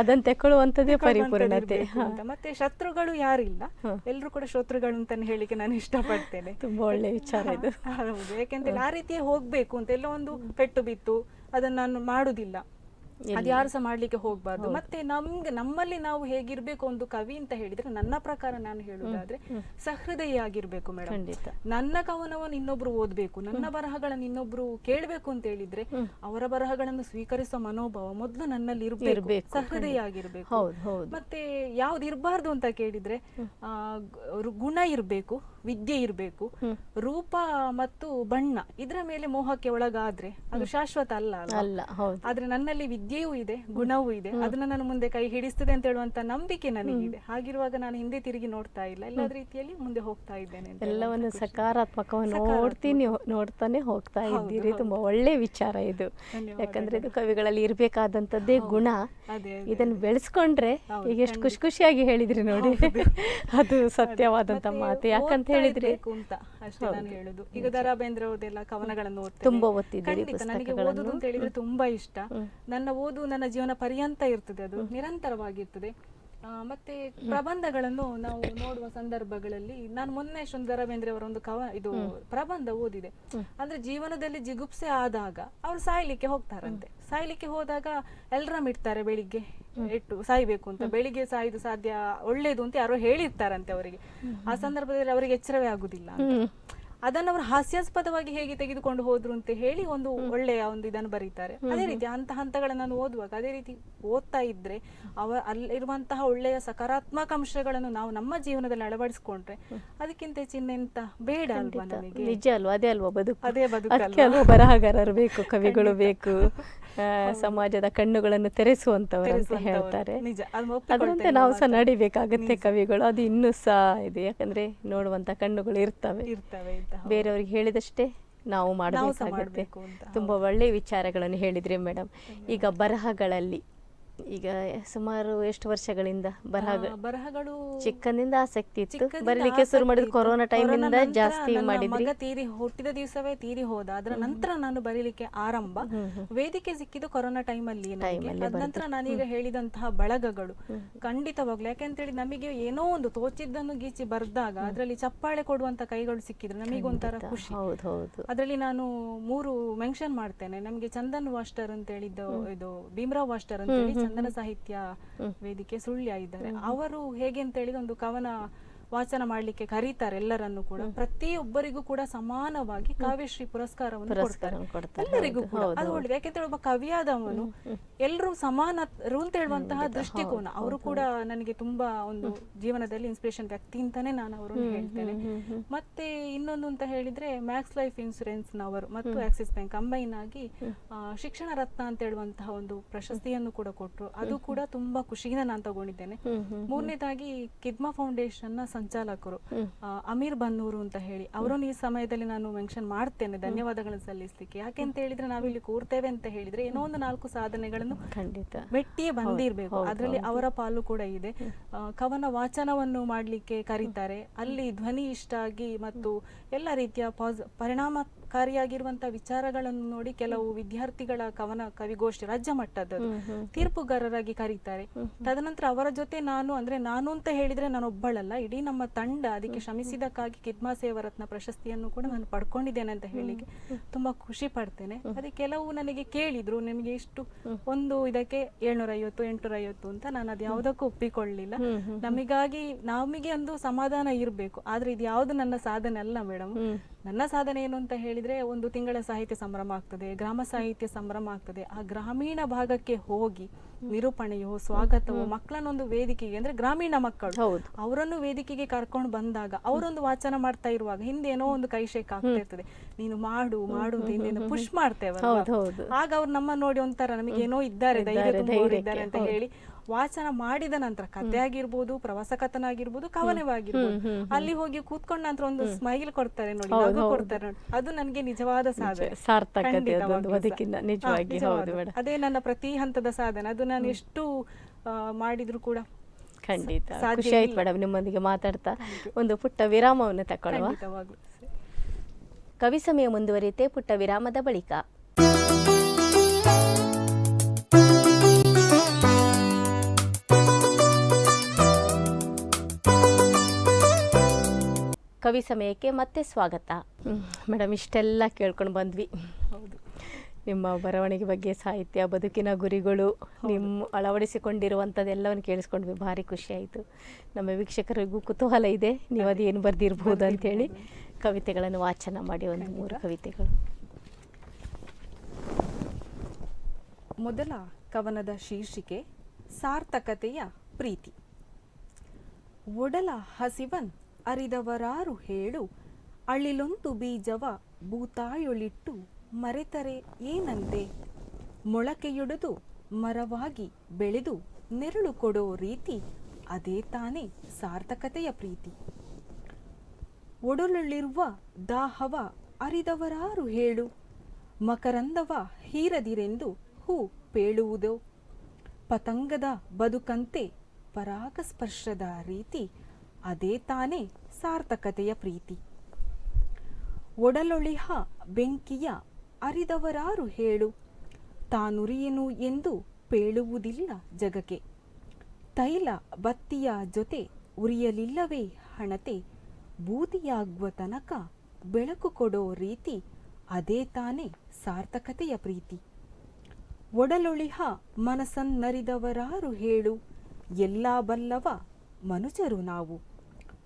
ಅದನ್ನು ತೆಕ್ಕೊಳ್ಳುವಂಥದ್ದೇ ಪರಿಪೂರ್ಣತೆ. ಮತ್ತೆ ಶತ್ರುಗಳು ಯಾರಿಲ್ಲ ಎಲ್ಲರೂ ಕೂಡ ಶ್ರೋತೃಗಳು ಅಂತಾನೆ ಹೇಳಿಕ್ಕೆ ನಾನು ಇಷ್ಟಪಡ್ತೇನೆ. ತುಂಬಾ ಒಳ್ಳೆ ವಿಚಾರ ಇದು. ಹೌದು ಯಾಕೆಂದ್ರೆ ಆ ರೀತಿಯೇ ಹೋಗ್ಬೇಕು ಅಂತ ಎಲ್ಲೋ ಒಂದು ಪೆಟ್ಟು ಬಿತ್ತು ಅದನ್ನ ನಾನು ಮಾಡುದಿಲ್ಲ. ಅದು ಯಾರು ಸಹ ಮಾಡ್ಲಿಕ್ಕೆ ಹೋಗ್ಬಾರ್ದು. ಮತ್ತೆ ನಮ್ಗೆ ನಮ್ಮಲ್ಲಿ ನಾವು ಹೇಗಿರ್ಬೇಕು ಒಂದು ಕವಿ ಅಂತ ಹೇಳಿದ್ರೆ ನನ್ನ ಪ್ರಕಾರ ನಾನು ಹೇಳುದಾದ್ರೆ ಸಹೃದಯ ಆಗಿರ್ಬೇಕು ಮೇಡಮ್. ನನ್ನ ಕವನವನ್ನು ಇನ್ನೊಬ್ರು ಓದ್ಬೇಕು ನನ್ನ ಬರಹಗಳನ್ನು ಇನ್ನೊಬ್ರು ಕೇಳ್ಬೇಕು ಅಂತ ಹೇಳಿದ್ರೆ ಅವರ ಬರಹಗಳನ್ನು ಸ್ವೀಕರಿಸುವ ಮನೋಭಾವ ಮೊದಲು ನನ್ನಲ್ಲಿ ಇರ್ಬೇಕು ಸಹೃದಯ ಆಗಿರ್ಬೇಕು ಮತ್ತೆ ಯಾವ್ದು ಇರಬಾರ್ದು ಅಂತ ಕೇಳಿದ್ರೆ ಗುಣ ಇರ್ಬೇಕು ವಿದ್ಯೆ ಇರಬೇಕು. ರೂಪ ಮತ್ತು ಬಣ್ಣ ಇದರ ಮೇಲೆ ಮೋಹಕ್ಕೆ ಒಳಗಾದ್ರೆ ಅದು ಶಾಶ್ವತ ಅಲ್ಲ ಅಲ್ಲ ಆದ್ರೆ ನನ್ನಲ್ಲಿ ವಿದ್ಯೆಯೂ ಇದೆ ಗುಣವೂ ಇದೆ. ಅದನ್ನ ನಾನು ಮುಂದೆ ಕೈ ಹಿಡಿಸ್ತದೆ ಅಂತ ಹೇಳುವಂತ ನಂಬಿಕೆ ನನಗಿದೆ. ಹಾಗಿರುವಾಗ ನಾನು ಹಿಂದೆ ತಿರುಗಿ ನೋಡ್ತಾ ಇಲ್ಲ. ಎಲ್ಲ ರೀತಿಯಲ್ಲಿ ಮುಂದೆ ಹೋಗ್ತಾ ಇದ್ದೇನೆ ಎಲ್ಲವನ್ನು. ಸಕಾರಾತ್ಮಕವನ್ನು ಸಕಾರಾತ್ಮಕ. ನೋಡ್ತೀನಿ ನೋಡ್ತಾನೆ ಹೋಗ್ತಾ ಇದ್ದೀರಿ. ತುಂಬಾ ಒಳ್ಳೆ ವಿಚಾರ ಇದು. ಯಾಕಂದ್ರೆ ಇದು ಕವಿಗಳಲ್ಲಿ ಇರ್ಬೇಕಾದಂತದ್ದೇ ಗುಣ. ಇದನ್ನು ಬೆಳೆಸ್ಕೊಂಡ್ರೆ ಈಗ ಎಷ್ಟು ಖುಷಿ ಖುಷಿಯಾಗಿ ಹೇಳಿದ್ರಿ ನೋಡಿ. ಅದು ಸತ್ಯವಾದಂತ ಮಾತು. ಯಾಕಂತ ಹೇಳಿದ್ರೆ ಅಂತ ಅಷ್ಟೇ ನಾನು ಹೇಳುದು. ಈಗ ದರಾ ಬೇಂದ್ರೆ ಅವ್ರದ್ದೆಲ್ಲ ಕವನಗಳನ್ನು ಓದ್ತೇನೆ. ತುಂಬಾ ಓದ್ತಿದ್ದೀರಿ ಖಂಡಿತ ನನಗೆ. ಓದುದು ಅಂತ ಹೇಳಿದ್ರೆ ತುಂಬಾ ಇಷ್ಟ. ನನ್ನ ಓದು ನನ್ನ ಜೀವನ ಪರ್ಯಂತ ಇರ್ತದೆ ಅದು. ನಿರಂತರವಾಗಿರ್ತದೆ. ಮತ್ತೆ ಪ್ರಬಂಧಗಳನ್ನು ನಾವು ನೋಡುವ ಸಂದರ್ಭಗಳಲ್ಲಿ ನಾನು ಮೊನ್ನೆ ಸುಂದರ ಬೇಂದ್ರೆ ಅವರ ಒಂದು ಕವ ಇದು ಪ್ರಬಂಧ ಓದಿದೆ. ಅಂದ್ರೆ ಜೀವನದಲ್ಲಿ ಜಿಗುಪ್ಸೆ ಆದಾಗ ಅವ್ರು ಸಾಯ್ಲಿಕ್ಕೆ ಹೋಗ್ತಾರಂತೆ. ಸಾಯ್ಲಿಕ್ಕೆ ಹೋದಾಗ ಎಲ್ರಮ್ ಇಡ್ತಾರೆ ಬೆಳಿಗ್ಗೆ. ಇಟ್ಟು ಸಾಯ್ಬೇಕು ಅಂತ. ಬೆಳಿಗ್ಗೆ ಸಾಯ್ದು ಸಾಧ್ಯ ಒಳ್ಳೇದು ಅಂತ ಯಾರೋ ಹೇಳಿರ್ತಾರಂತೆ ಅವರಿಗೆ. ಆ ಸಂದರ್ಭದಲ್ಲಿ ಅವರಿಗೆ ಎಚ್ಚರವೇ ಆಗುದಿಲ್ಲ ಅಂತ. ಅದನ್ನು ಅವರು ಹಾಸ್ಯಾಸ್ಪದವಾಗಿ ಹೇಗೆ ತೆಗೆದುಕೊಂಡು ಹೋದ್ರು ಅಂತ ಹೇಳಿ ಒಂದು ಒಳ್ಳೆಯ ಒಂದು ಇದನ್ನು ಬರೀತಾರೆ. ಅದೇ ರೀತಿ ಹಂತ ಹಂತಗಳನ್ನು ನಾನು ಓದುವಾಗ ಅದೇ ರೀತಿ ಓದ್ತಾ ಇದ್ರೆ ಅವ ಅಲ್ಲಿರುವಂತಹ ಒಳ್ಳೆಯ ಸಕಾರಾತ್ಮಕ ಅಂಶಗಳನ್ನು ನಾವು ನಮ್ಮ ಜೀವನದಲ್ಲಿ ಅಳವಡಿಸಿಕೊಂಡ್ರೆ ಅದಕ್ಕಿಂತ ಹೆಚ್ಚಿನ ಎಂತ ಬೇಡ ಅಲ್ವಾ ನಮಗೆ? ನಿಜ ಅಲ್ವಾ? ಅದೇ ಅಲ್ವಾ ಬದುಕು? ಅದೇ? ಅಲ್ವಾ ಬರಹಗಾರರು ಬೇಕು ಕವಿಗಳು ಬೇಕು. ಸಮಾಜದ ಕಣ್ಣುಗಳನ್ನು ತೆರೆಸುವಂತವರು ಅಂತ ಹೇಳ್ತಾರೆ. ಅದರಂತೆ ನಾವು ಸಹ. ನಡಿಬೇಕಾಗತ್ತೆ ಕವಿಗಳು. ಅದು ಇನ್ನೂ ಸಹ ಇದೆ. ಯಾಕಂದ್ರೆ ನೋಡುವಂತ ಕಣ್ಣುಗಳು ಇರ್ತವೆ. ಬೇರೆಯವ್ರಿಗೆ ಹೇಳಿದಷ್ಟೇ ನಾವು ಮಾಡಬೇಕಾಗತ್ತೆ. ತುಂಬಾ ಒಳ್ಳೆ ವಿಚಾರಗಳನ್ನು ಹೇಳಿದ್ರಿ ಮೇಡಮ್. ಈಗ ಬರಹಗಳಲ್ಲಿ ಈಗ ಸುಮಾರು ಎಷ್ಟು ವರ್ಷಗಳಿಂದ ಬರಹ ಬರಹಗಳು ಚಿಕ್ಕಂದಿಂದ ಆಸಕ್ತಿ ಇತ್ತು. ಬರಲಿಕ್ಕೆ ಶುರು ಮಾಡಿದ ಆಸಕ್ತಿ ಕೊರೋನಾ ಟೈಮಿಂದ ಜಾಸ್ತಿ ಮಾಡಿದ್ರಿ. ತೀರಿ ಹುಟ್ಟಿದ ದಿವಸವೇ ತೀರಿ ಹೋದ. ಅದರ ನಂತರ ನಾನು ಬರೀಲಿಕ್ಕೆ ಆರಂಭ. ವೇದಿಕೆ ಸಿಕ್ಕಿದ್ದು ಕೊರೋನಾ ಟೈಮಲ್ಲಿ ಅಲ್ಲಿ ಅದ ನಂತರ ನಾನೀಗ ಹೇಳಿದಂತಹ ಬಳಗಗಳು ಖಂಡಿತವಾಗ್ಲು. ಯಾಕೆಂತೇಳಿ ನಮಗೆ ಏನೋ ಒಂದು ತೋಚಿದ್ದನ್ನು ಗೀಚಿ ಬರ್ದಾಗ ಅದರಲ್ಲಿ ಚಪ್ಪಾಳೆ ಕೊಡುವಂತ ಕೈಗಳು ಸಿಕ್ಕಿದ್ರೆ. ನಮಗೊಂಥರ ಖುಷಿ. ಅದರಲ್ಲಿ ನಾನು ಮೂರು ಮೆನ್ಷನ್ ಮಾಡ್ತೇನೆ. ನಮಗೆ ಚಂದನ್ ವಾಸ್ಟರ್ ಅಂತ ಹೇಳಿದ್ದು ಇದು ಭೀಮರಾವ್ ವಾಸ್ಟರ್ ಅಂತ ಹೇಳಿ ಚಂದನ ಸಾಹಿತ್ಯ ವೇದಿಕೆ ಸುಳ್ಯ ಇದ್ದಾರೆ. ಅವರು ಹೇಗೆ ಅಂತ ಹೇಳಿದ್ರೆ ಒಂದು ಕವನ ವಾಚನ ಮಾಡಲಿಕ್ಕೆ ಕರೀತಾರೆ ಎಲ್ಲರನ್ನು ಕೂಡ. ಪ್ರತಿಯೊಬ್ಬರಿಗೂ ಕೂಡ ಸಮಾನವಾಗಿ ಕಾವ್ಯಶ್ರೀ ಪುರಸ್ಕಾರವನ್ನು ಕೊಡ್ತಾರೆ. ಎಲ್ಲರಿಗೂ ಕೂಡ. ಅದು ಒಳ್ಳೆ ಯಾಕೆಂತ ಒಬ್ಬ ಕವಿಯಾದವನು ಎಲ್ಲರೂ ಸಮಾನರು ಅಂತ ಹೇಳುವಂತಹ ದೃಷ್ಟಿಕೋನ. ಅವರು ಕೂಡ ನನಗೆ ತುಂಬಾ ಒಂದು ಜೀವನದಲ್ಲಿ ಇನ್ಸ್ಪಿರೇಷನ್ ವ್ಯಕ್ತಿ ಅಂತಾನೆ ನಾನು ಅವರನ್ನು ಹೇಳ್ತೇನೆ. ಮತ್ತೆ ಇನ್ನೊಂದು ಅಂತ ಹೇಳಿದ್ರೆ ಮ್ಯಾಕ್ಸ್ ಲೈಫ್ ಇನ್ಸೂರೆನ್ಸ್ ನವರು ಮತ್ತು ಆಕ್ಸಿಸ್ ಬ್ಯಾಂಕ್ ಕಂಬೈನ್ ಆಗಿ ಶಿಕ್ಷಣ ರತ್ನ ಅಂತ ಹೇಳುವಂತಹ ಒಂದು ಪ್ರಶಸ್ತಿಯನ್ನು ಕೂಡ ಕೊಟ್ಟರು ಅದು ಕೂಡ ತುಂಬಾ ಖುಷಿಯಿಂದ ನಾನು ತಗೊಂಡಿದ್ದೇನೆ. ಮೂರನೇದಾಗಿ ಕಿದ್ಮಾ ಫೌಂಡೇಶನ್ನ ಸಂಚಾಲಕರು. ಅಮೀರ್ ಬನ್ನೂರು ಅಂತ ಹೇಳಿ. ಅವರನ್ನು ಈ ಸಮಯದಲ್ಲಿ ನಾನು ಮೆನ್ಷನ್ ಮಾಡ್ತೇನೆ. ಧನ್ಯವಾದಗಳನ್ನು ಸಲ್ಲಿಸಲಿಕ್ಕೆ. ಯಾಕೆ ಅಂತ ಹೇಳಿದ್ರೆ ನಾವಿಲ್ಲಿ ಕೂರ್ತೇವೆ ಅಂತ ಹೇಳಿದ್ರೆ ಏನೋ ಒಂದು ನಾಲ್ಕು ಸಾಧನೆಗಳನ್ನು ಖಂಡಿತ. ಮೆಟ್ಟಿಯೇ ಬಂದಿರಬೇಕು. ಅದರಲ್ಲಿ ಅವರ ಪಾಲು ಕೂಡ ಇದೆ. ಕವನ ವಾಚನವನ್ನು ಮಾಡಲಿಕ್ಕೆ ಕರೀತಾರೆ. ಅಲ್ಲಿ ಧ್ವನಿ ಇಷ್ಟ ಆಗಿ ಮತ್ತು ಎಲ್ಲ ರೀತಿಯ ಪಾಸ್ ಪರಿಣಾಮಕಾರಿಯಾಗಿರುವಂತಹ ವಿಚಾರಗಳನ್ನು ನೋಡಿ ಕೆಲವು ವಿದ್ಯಾರ್ಥಿಗಳ ಕವನ ಕವಿಗೋಷ್ಠಿ ರಾಜ್ಯ ಮಟ್ಟದ ತೀರ್ಪುಗಾರರಾಗಿ ಕರೀತಾರೆ. ತದನಂತರ ಅವರ ಜೊತೆ ನಾನು ಅಂದ್ರೆ ನಾನು ಅಂತ ಹೇಳಿದ್ರೆ ನಾನು ಒಬ್ಬಳಲ್ಲ ಇಡೀ ನಮ್ಮ ತಂಡ ಅದಕ್ಕೆ ಶ್ರಮಿಸಿದಕ್ಕಾಗಿ ಕಿದ್ಮಾ ಸೇವರತ್ನ ಪ್ರಶಸ್ತಿಯನ್ನು ಕೂಡ ನಾನು ಪಡ್ಕೊಂಡಿದ್ದೇನೆ ಅಂತ ಹೇಳಿಕ್ಕೆ ತುಂಬಾ ಖುಷಿ ಪಡ್ತೇನೆ. ಅದೇ ಕೆಲವು ನನಗೆ ಕೇಳಿದ್ರು ನಿಮಗೆ ಇಷ್ಟು ಒಂದು ಇದಕ್ಕೆ ಏಳ್ನೂರ ಐವತ್ತು ಎಂಟುನೂರ ಐವತ್ತು ಅಂತ ನಾನು ಅದು ಯಾವುದಕ್ಕೂ ಒಪ್ಪಿಕೊಳ್ಳಿಲ್ಲ. ನಮಗಾಗಿ ನಮಗೆ ಒಂದು ಸಮಾಧಾನ ಇರಬೇಕು. ಆದ್ರೆ ಇದು ಯಾವುದು ನನ್ನ ಸಾಧನೆ ಅಲ್ಲ ಮೇಡಮ್. ನನ್ನ ಸಾಧನೆ ಏನು ಅಂತ ಹೇಳಿದ್ರೆ ಒಂದು ತಿಂಗಳ ಸಾಹಿತ್ಯ ಸಂಭ್ರಮ ಆಗ್ತದೆ ಗ್ರಾಮ ಸಾಹಿತ್ಯ ಸಂಭ್ರಮ ಆಗ್ತದೆ. ಆ ಗ್ರಾಮೀಣ ಭಾಗಕ್ಕೆ ಹೋಗಿ ನಿರೂಪಣೆಯೋ ಸ್ವಾಗತವೋ ಮಕ್ಕಳನ್ನೊಂದು ವೇದಿಕೆಗೆ ಅಂದ್ರೆ ಗ್ರಾಮೀಣ ಮಕ್ಕಳು. ಅವರನ್ನು ವೇದಿಕೆಗೆ ಕರ್ಕೊಂಡು ಬಂದಾಗ ಅವರೊಂದು ವಾಚನ ಮಾಡ್ತಾ ಇರುವಾಗ ಹಿಂದೆ ಏನೋ ಒಂದು ಕೈ ಶೇಕ್ ಆಗ್ತಾ ಇರ್ತದೆ. ನೀನು ಮಾಡು ಮಾಡು ಅಂತ ಹಿಂದೆ ಪುಷ್ ಮಾಡ್ತೇವೆ. ಆಗ ಅವ್ರು ನಮ್ಮ ನೋಡಿ ಒಂಥರ ನಮಗೆ ಏನೋ ಇದ್ದಾರೆ ಧೈರ್ಯ ಇದ್ದಾರೆ ಅಂತ ಹೇಳಿ ವಾಚನ ಮಾಡಿದ ನಂತರ ಕತೆ ಆಗಿರ್ಬೋದು ಪ್ರವಾಸ ಕಥನ ಆಗಿರ್ಬೋದು ಕವನವಾಗಿರ್ಬೋದು ಅಲ್ಲಿ ಹೋಗಿ ಕೂತ್ಕೊಂಡ ನಂತರ ಒಂದು ಸ್ಮೈಲ್ ಕೊಡ್ತಾರೆ ನೋಡಿ ನಗು ಕೊಡ್ತಾರೆ ನೋಡಿ. ಅದು ನನಗೆ ನಿಜವಾದ ಸಾಧನೆ. ಅದೇ ನನ್ನ ಪ್ರತಿ ಹಂತದ ಸಾಧನೆ. ಅದು ನಾನು ಎಷ್ಟು ಮಾಡಿದ್ರು ಕೂಡ ಖಂಡಿತ. ಖುಷಿ ಆಯ್ತು. ಮೇಡಮ್ ನಿಮ್ಮೊಂದಿಗೆ ಮಾತಾಡ್ತಾ. ಒಂದು ಪುಟ್ಟ ವಿರಾಮವನ್ನು ತಕೊಳ್ಳುವ. ಕವಿ ಸಮಯ ಮುಂದುವರಿಯುತ್ತೆ ಪುಟ್ಟ ವಿರಾಮದ ಬಳಿಕ. ಕವಿ ಸಮಯಕ್ಕೆ ಮತ್ತೆ ಸ್ವಾಗತ. ಮೇಡಮ್ ಇಷ್ಟೆಲ್ಲ ಕೇಳ್ಕೊಂಡು ಬಂದ್ವಿ. ಹೌದು. ನಿಮ್ಮ ಬರವಣಿಗೆ ಬಗ್ಗೆ ಸಾಹಿತ್ಯ ಬದುಕಿನ ಗುರಿಗಳು ನಿಮ್ಮ ಅಳವಡಿಸಿಕೊಂಡಿರುವಂಥದ್ದೆಲ್ಲವನ್ನು ಕೇಳಿಸ್ಕೊಂಡ್ವಿ. ಭಾರಿ ಖುಷಿ ಆಯಿತು. ನಮ್ಮ ವೀಕ್ಷಕರಿಗೂ ಕುತೂಹಲ ಇದೆ. ನೀವು ಅದೇನು ಬರೆದಿರ್ಬೋದು ಅಂತೇಳಿ ಕವಿತೆಗಳನ್ನು ವಾಚನ ಮಾಡಿ ಒಂದು ಮೂರು ಕವಿತೆಗಳು. ಮೊದಲ ಕವನದ ಶೀರ್ಷಿಕೆ ಸಾರ್ಥಕತೆಯ ಪ್ರೀತಿ. ಒಡಲ ಹಸಿವನ್ ಅರಿದವರಾರು ಹೇಳು, ಅಳಿಲೊಂದು ಬೀಜವ ಭೂತಾಯೊಳಿಟ್ಟು ಮರೆತರೆ ಏನಂತೆ? ಮೊಳಕೆಯೊಡೆದು ಮರವಾಗಿ ಬೆಳೆದು ನೆರಳು ಕೊಡೋ ರೀತಿ ಅದೇ ತಾನೇ ಸಾರ್ಥಕತೆಯ ಪ್ರೀತಿ. ಒಡಲಲ್ಲಿರುವ ದಾಹವ ಅರಿದವರಾರು ಹೇಳು, ಮಕರಂದವ ಹೀರದಿರೆಂದು ಹೂ ಪೇಳುವುದೋ? ಪತಂಗದ ಬದುಕಂತೆ ಪರಾಗಸ್ಪರ್ಶದ ರೀತಿ ಅದೇ ತಾನೇ ಸಾರ್ಥಕತೆಯ ಪ್ರೀತಿ. ಒಡಲೊಳಿಹ ಬೆಂಕಿಯ ಅರಿದವರಾರು ಹೇಳು, ತಾನುರಿಯನು ಎಂದು ಪೇಳುವುದಿಲ್ಲ ಜಗಕ್ಕೆ. ತೈಲ ಬತ್ತಿಯ ಜೊತೆ ಉರಿಯಲಿಲ್ಲವೇ ಹಣತೆ, ಬೂದಿಯಾಗುವ ತನಕ ಬೆಳಕು ಕೊಡೋ ರೀತಿ ಅದೇ ತಾನೇ ಸಾರ್ಥಕತೆಯ ಪ್ರೀತಿ. ಒಡಲೊಳಿಹ ಮನಸ್ಸನ್ನರಿದವರಾರು ಹೇಳು, ಎಲ್ಲ ಬಲ್ಲವ ಮನುಜರು ನಾವು.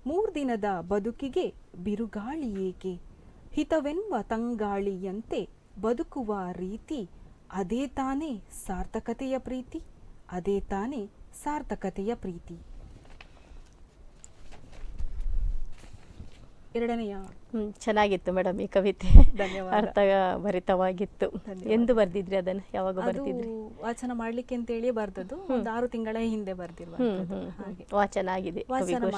ಮೂರ್ದಿನದ ಬದುಕಿಗೆ ಬಿರುಗಾಳಿ ಏಕೆ? ಹಿತವೆನ್ನುವ ತಂಗಾಳಿಯಂತೆ ಬದುಕುವ ರೀತಿ ಅದೇ ತಾನೇ ಸಾರ್ಥಕತೆಯ ಪ್ರೀತಿ, ಅದೇ ತಾನೇ ಸಾರ್ಥಕತೆಯ ಪ್ರೀತಿ. ಎರಡನೆಯ ಹ್ಮ್ ಚೆನ್ನಾಗಿತ್ತು ಮೇಡಮ್ ಈ ಕವಿತೆ. ಅರ್ಥ ಭರಿತವಾಗಿತ್ತು ಎಂದು ಬರ್ದಿದ್ರಿ ಅದನ್ನ? ಯಾವಾಗ ಅದು ಬರ್ದಿದ್ರಿ? ವಾಚನ ಮಾಡ್ಲಿಕ್ಕೆ ಅಂತೇಳಿ ಬರ್ದದ್ದು. ಒಂದು ಆರು ತಿಂಗಳ ಹಿಂದೆ ಬರ್ದಿರುವ ವಾಚನ ಆಗಿದೆ ವಾಚನ.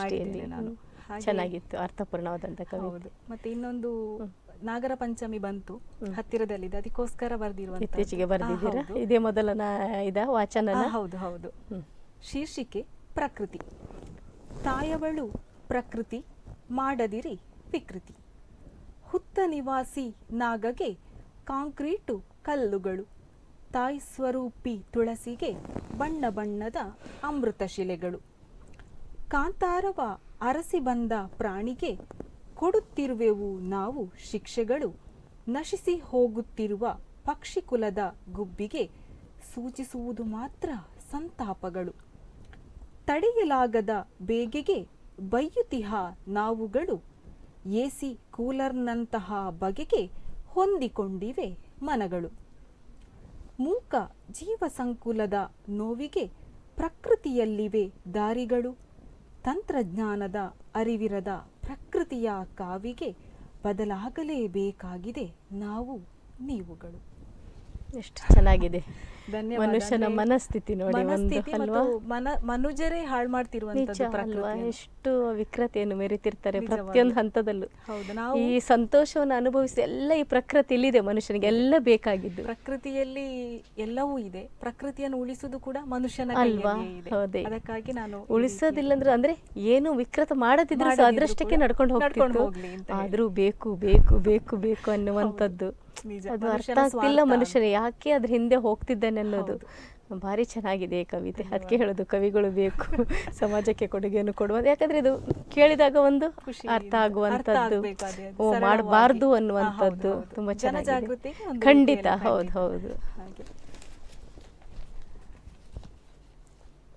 ಚೆನ್ನಾಗಿತ್ತು ಅರ್ಥಪೂರ್ಣವಾದಂತ ಕವಿತೆ ಮತ್ತೆ ಇನ್ನೊಂದು ನಾಗರ ಪಂಚಮಿ ಬಂತು. ಹತ್ತಿರದಲ್ಲಿದೆ. ಅದಕ್ಕೋಸ್ಕರ ಬರ್ದಿರುವ ಇತ್ತೀಚೆಗೆ ಬರ್ದಿದ್ದೀರಾ? ಇದೇ ಮೊದಲನ ಇದ ವಾಚನನ? ಹೌದು ಹೌದು. ಶೀರ್ಷಿಕೆ ಪ್ರಕೃತಿ. ತಾಯವಳು ಪ್ರಕೃತಿ ಮಾಡದಿರಿ ವಿಕೃತಿ. ಹುತ್ತ ನಿವಾಸಿ ನಾಗಗೆ ಕಾಂಕ್ರೀಟು ಕಲ್ಲುಗಳು. ತಾಯಿ ಸ್ವರೂಪಿ ತುಳಸಿಗೆ ಬಣ್ಣ ಬಣ್ಣದ ಅಮೃತ ಶಿಲೆಗಳು. ಕಾಂತಾರವ ಅರಸಿ ಬಂದ ಪ್ರಾಣಿಗೆ ಕೊಡುತ್ತಿರುವೆವು ನಾವು ಶಿಕ್ಷೆಗಳು. ನಶಿಸಿ ಹೋಗುತ್ತಿರುವ ಪಕ್ಷಿಕುಲದ ಗುಬ್ಬಿಗೆ ಸೂಚಿಸುವುದು ಮಾತ್ರ ಸಂತಾಪಗಳು. ತಡೆಯಲಾಗದ ಬೇಗೆಗೆ ಬೈಯುತಿಹ ನಾವುಗಳು ಎಸಿ ಕೂಲರ್ನಂತಹ ಬಗೆಗೆ ಹೊಂದಿಕೊಂಡಿವೆ ಮನಗಳು. ಮೂಕ ಜೀವಸಂಕುಲದ ನೋವಿಗೆ ಪ್ರಕೃತಿಯಲ್ಲಿವೆ ದಾರಿಗಳು. ತಂತ್ರಜ್ಞಾನದ ಅರಿವಿರದ ಪ್ರಕೃತಿಯ ಕಾವಿಗೆ ಬದಲಾಗಲೇಬೇಕಾಗಿದೆ ನಾವು, ನೀವುಗಳು. ಎಷ್ಟು ಚೆನ್ನಾಗಿದೆ. ಮನುಷ್ಯನ ಮನಸ್ಥಿತಿ ನೋಡಿ ಮನ ಮನುಜರೇ ಹಾಳು ಮಾಡ್ತಿರುವಂತದ್ದು. ಎಷ್ಟು ವಿಕೃತಿಯನ್ನು ಮೆರಿತಿರ್ತಾರೆ ಪ್ರತಿಯೊಂದು ಹಂತದಲ್ಲೂ. ಹೌದು ನಾವು ಈ ಸಂತೋಷವನ್ನು ಅನುಭವಿಸಿ ಎಲ್ಲ ಈ ಪ್ರಕೃತಿಯಲ್ಲಿದೆ ಮನುಷ್ಯನಿಗೆ ಎಲ್ಲ ಬೇಕಾಗಿದ್ದು. ಪ್ರಕೃತಿಯಲ್ಲಿ ಎಲ್ಲವೂ ಇದೆ. ಪ್ರಕೃತಿಯನ್ನು ಉಳಿಸುದು ಕೂಡ ಮನುಷ್ಯನ ಅಲ್ವಾ? ಹೌದೇ. ಅದಕ್ಕಾಗಿ ನಾನು ಉಳಿಸೋದಿಲ್ಲ ಅಂದ್ರೆ ಅಂದ್ರೆ ಏನು ವಿಕೃತ ಮಾಡದಿದ್ರೆ ಅದರಷ್ಟಕ್ಕೆ ಕೂಡ ನಡ್ಕೊಂಡು ಹೋಗ್ತಿತ್ತು. ಆದ್ರೂ ಬೇಕು ಬೇಕು ಬೇಕು ಬೇಕು ಅನ್ನುವಂಥದ್ದು. ಅದು ಅರ್ಥ ಮನುಷ್ಯನ ಆಗ್ತಿಲ್ಲ ಮನುಷ್ಯನ ಯಾಕೆ ಅದ್ರ ಹಿಂದೆ ಹೋಗ್ತಿದ್ದಾನೆ ಅನ್ನೋದು. ಭಾರಿ ಚೆನ್ನಾಗಿದೆ ಕವಿತೆ. ಅದಕ್ಕೆ ಹೇಳೋದು ಕವಿಗಳು ಬೇಕು. ಸಮಾಜಕ್ಕೆ ಕೊಡುಗೆಯನ್ನು ಕೊಡುವ ಯಾಕಂದ್ರೆ ಇದು ಕೇಳಿದಾಗ ಒಂದು ಅರ್ಥ ಆಗುವಂತದ್ದು ಓ ಮಾಡಬಾರ್ದು ಅನ್ನುವಂಥದ್ದು. ತುಂಬಾ ಚೆನ್ನಾಗಿದೆ. ಖಂಡಿತ. ಹೌದು ಹೌದು. ಹಾಗೆ.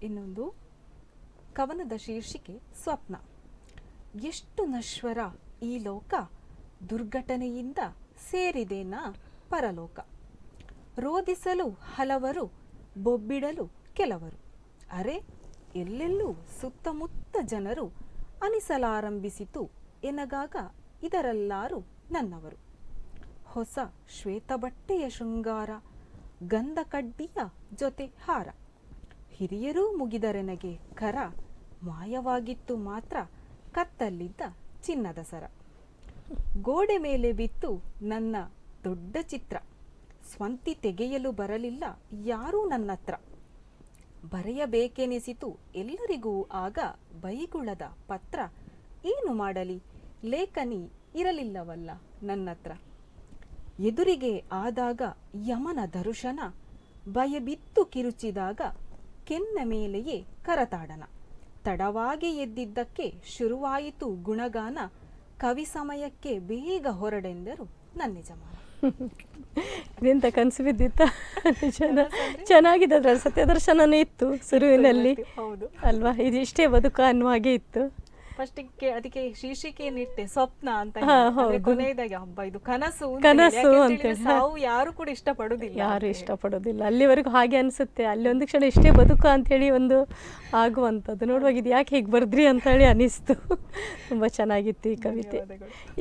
ಇನ್ನೊಂದು. ಕವನದ ಶೀರ್ಷಿಕೆ ಸ್ವಪ್ನ. ಎಷ್ಟು ನಶ್ವರ ಈ ಲೋಕ ದುರ್ಘಟನೆಯಿಂದ ಸೇರಿದೇನ ಪರಲೋಕ. ರೋದಿಸಲು ಹಲವರು, ಬೊಬ್ಬಿಡಲು ಕೆಲವರು. ಅರೆ, ಎಲ್ಲೆಲ್ಲೂ ಸುತ್ತಮುತ್ತ ಜನರು ಅನಿಸಲಾರಂಭಿಸಿತು ಎನಗಾಗ ಇದರಲ್ಲಾರು ನನ್ನವರು. ಹೊಸ ಶ್ವೇತ ಬಟ್ಟೆಯ ಶೃಂಗಾರ ಗಂಧ ಕಡ್ಡಿಯ ಜೊತೆ ಹಾರ. ಹಿರಿಯರೂ ಮುಗಿದರೆನಗೆ ಕರ, ಮಾಯವಾಗಿತ್ತು ಮಾತ್ರ ಕತ್ತಲ್ಲಿದ್ದ ಚಿನ್ನದ ಸರ. ಗೋಡೆ ಮೇಲೆ ಬಿತ್ತು ನನ್ನ ದೊಡ್ಡ ಚಿತ್ರ. ಸ್ವಂತಿ ತೆಗೆಯಲು ಬರಲಿಲ್ಲ ಯಾರೂ ನನ್ನತ್ರ. ಬರೆಯಬೇಕೆನಿಸಿತು ಎಲ್ಲರಿಗೂ ಆಗ ಬೈಗುಳದ ಪತ್ರ, ಏನು ಮಾಡಲಿ? ಲೇಖನಿ ಇರಲಿಲ್ಲವಲ್ಲ ನನ್ನತ್ರ. ಎದುರಿಗೆ ಆದಾಗ ಯಮನ ದರುಶನ, ಭಯಬಿತ್ತು ಕಿರುಚಿದಾಗ ಕೆನ್ನ ಮೇಲೆಯೇ ಕರತಾಡನ. ತಡವಾಗಿ ಎದ್ದಿದ್ದಕ್ಕೆ ಶುರುವಾಯಿತು ಗುಣಗಾನ ಕವಿ ಸಮಯಕ್ಕೆ ಬೇಗ ಹೊರಡೆಂದರು ನನ್ನ ಯಜಮಾನ. ಇದೆಂತ ಕನಸು ಬಿದ್ದಿತ್ತ? ನಿಜಾನ ಚೆನ್ನಾಗಿದೆ ಅದರ ಸತ್ಯದರ್ಶನನೂ ಇತ್ತು ಸುರುವಿನಲ್ಲಿ. ಹೌದು. ಅಲ್ವಾ? ಇದು ಇಷ್ಟೇ ಬದುಕು ಅನ್ನುವ ಹಾಗೆ ಇತ್ತು. ಫಸ್ಟ್ ಅದಕ್ಕೆ ಶೀರ್ಷಿಕೆ ಏನಿಟ್ಟೆ ಸ್ವಪ್ನ ಅಂತ ಹೇಳಿ. ಕೊನೆಯದಾಗಿ ಹಬ್ಬ ಇದು ಕನಸು ಅಂತ ಕನಸು ಅಂತ ಸಾವು ಯಾರು ಕೂಡ ಇಷ್ಟಪಡೋದಿಲ್ಲ ಯಾರು ಅಂತ ಹೇಳಿ. ಇಷ್ಟಪಡೋದಿಲ್ಲ. ಅಲ್ಲಿವರೆಗೂ ಹಾಗೆ ಅನಿಸುತ್ತೆ. ಅಲ್ಲಿ ಒಂದು ಕ್ಷಣ ಇಷ್ಟೇ ಬದುಕು ಅಂತೇಳಿ ಒಂದು ಆಗುವಂಥದ್ದು. ನೋಡುವಾಗ ಇದು ಯಾಕೆ ಹೀಗೆ ಬರ್ದ್ರಿ ಅಂತ ಹೇಳಿ ಅನಿಸ್ತು. ತುಂಬ ಚೆನ್ನಾಗಿತ್ತು ಈ ಕವಿತೆ.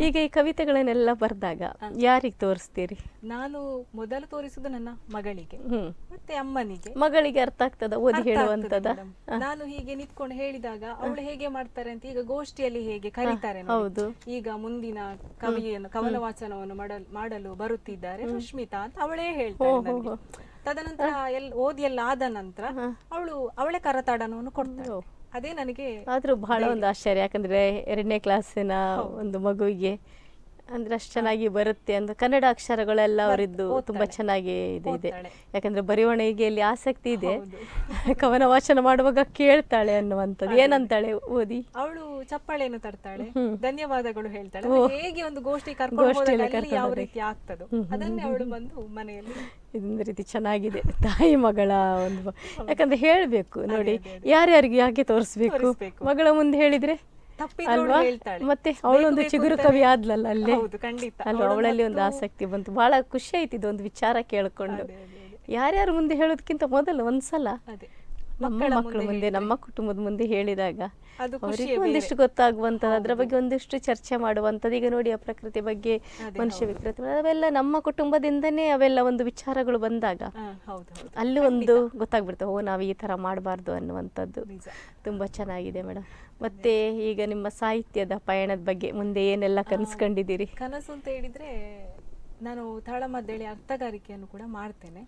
ಈಗ ಈ ಕವಿತೆಗಳನ್ನೆಲ್ಲ ಬರೆದಾಗ ಯಾರಿಗೆ ತೋರಿಸ್ತೀರಿ? ನಾನು ಮೊದಲು ತೋರಿಸುದು ನನ್ನ ಮಗಳಿಗೆ ಮತ್ತೆ ಅಮ್ಮನಿಗೆ. ಮಗಳಿಗೆ ಅರ್ಥ ಆಗ್ತದ? ಓದಿ madam. ನಾನು ಹೀಗೆ ನಿಂತ್ಕೊಂಡು ಹೇಳಿದಾಗ ಅವಳು ಹೇಗೆ ಮಾಡ್ತಾರೆ ಅಂತ ಈಗ ಗೋಷ್ಠಿಯಲ್ಲಿ ಹೇಗೆ ಕರೀತಾರೆ ನೋಡಿ. ಹೌದು. ಈಗ ಮುಂದಿನ ಕವಿಯನ್ನು ಕವನ ವಾಚನವನ್ನು ಮಾಡಲ್ ಮಾಡಲು ಬರುತ್ತಿದ್ದಾರೆ ಸುಶ್ಮಿತಾ ಅಂತ ಅವಳೇ ಹೇಳ್ತಾರೆ ನನಗೆ. ತದನಂತರ ಎಲ್ ಓದಿ ಎಲ್ಲ ಆದ ನಂತರ ಅವಳು ಅವಳೇ ಕರತಾಡನವನ್ನು ಕೊಡ್ತಾರೆ ಓ. ಅದೇ ನನಗೆ ಆದ್ರೂ ಬಹಳ ಒಂದು ಆಶ್ಚರ್ಯ ಯಾಕಂದ್ರೆ ಎರಡನೇ ಕ್ಲಾಸಿನ ಒಂದು ಮಗುವಿಗೆ ಅಂದ್ರೆ ಅಷ್ಟು ಚೆನ್ನಾಗಿ ಬರುತ್ತೆ ಅಂತ. ಕನ್ನಡ ಅಕ್ಷರಗಳೆಲ್ಲ ಅವರಿದ್ದು ತುಂಬಾ ಚೆನ್ನಾಗಿ ಇದೆ ಇದೆ. ಯಾಕಂದ್ರೆ ಬರವಣಿಗೆಯಲ್ಲಿ ಆಸಕ್ತಿ ಇದೆ. ಕವನ ವಾಚನ ಮಾಡುವಾಗ ಕೇಳ್ತಾಳೆ ಅನ್ನುವಂಥದ್ದು. ಏನಂತಾಳೆ ಓದಿ? ಅವಳು ಚಪ್ಪಾಳೆಯನ್ನು ತರ್ತಾಳೆ. ಧನ್ಯವಾದಗಳು ಹೇಳ್ತಾಳೆ. ಹೇಗೆ ಒಂದು ಗೋಷ್ಠಿ ಕರ್ಕೊಂಡು ಯಾವ ರೀತಿ ಆಗ್ತದೋ ಅದನ್ನೇ ಅವಳು ಬಂದು ಮನೆಯಲ್ಲಿ ಇದೊಂದು ರೀತಿ ಚೆನ್ನಾಗಿದೆ. ತಾಯಿ ಮಗಳ ಒಂದು ಯಾಕಂದ್ರೆ ಹೇಳ್ಬೇಕು ನೋಡಿ. ಯಾರ್ಯಾರಿಗೆ ಯಾಕೆ ತೋರಿಸ್ಬೇಕು. ಮಗಳ ಮುಂದೆ ಹೇಳಿದ್ರೆ? ಅಲ್ವಾ. ಮತ್ತೆ ಅವಳೊಂದು ಚಿಗುರು ಕವಿ ಆದ್ಲಲ್ಲ ಅಲ್ಲಿ. ಅಲ್ವಾ ಅವಳು ಅವಳಲ್ಲಿ ಒಂದು ಆಸಕ್ತಿ ಬಂತು ಬಹಳ ಖುಷಿ ಆಯ್ತು ಇದೊಂದು ವಿಚಾರ ಕೇಳ್ಕೊಂಡು ಯಾರ್ಯಾರು. ಮುಂದೆ ಹೇಳೋದಕ್ಕಿಂತ ಮೊದಲು ಒಂದ್ಸಲ ಅದೇ ನಮ್ಮ ಮಕ್ಕಳ ಮುಂದೆ ನಮ್ಮ ಕುಟುಂಬದ ಮುಂದೆ ಹೇಳಿದಾಗ ಅವರಿಗೂ ಒಂದಿಷ್ಟು ಗೊತ್ತಾಗುವಂತ ಅದರ ಬಗ್ಗೆ ಒಂದಿಷ್ಟು ಚರ್ಚೆ ಮಾಡುವಂಥದ್ದು. ಈಗ ನೋಡಿ ಆ ಪ್ರಕೃತಿ ಬಗ್ಗೆ ಮನುಷ್ಯ ವಿಕೃತಿ ಅವೆಲ್ಲ ನಮ್ಮ ಕುಟುಂಬದಿಂದನೇ ಅವೆಲ್ಲ ಒಂದು ವಿಚಾರಗಳು ಬಂದಾಗ ಅಲ್ಲಿ ಒಂದು ಗೊತ್ತಾಗ್ಬಿಡ್ತವೆ ಓ ನಾವು ಈ ಥರ ಮಾಡಬಾರ್ದು ಅನ್ನುವಂಥದ್ದು. ತುಂಬಾ ತುಂಬ ಚೆನ್ನಾಗಿದೆ ಮೇಡಮ್ ಮತ್ತೆ ಈಗ ನಿಮ್ಮ ಸಾಹಿತ್ಯದ ಪಯಣದ ಬಗ್ಗೆ ಮುಂದೆ ಏನೆಲ್ಲ ಕನಸ್ಕೊಂಡಿದ್ದೀರಿ? ಕನಸು ಅಂತ ಹೇಳಿದ್ರೆ ನಾನು ತಾಳಮದ್ದಳಿ ಅರ್ಥಗಾರಿಕೆಯನ್ನು ಕೂಡ ಮಾಡ್ತೇನೆ.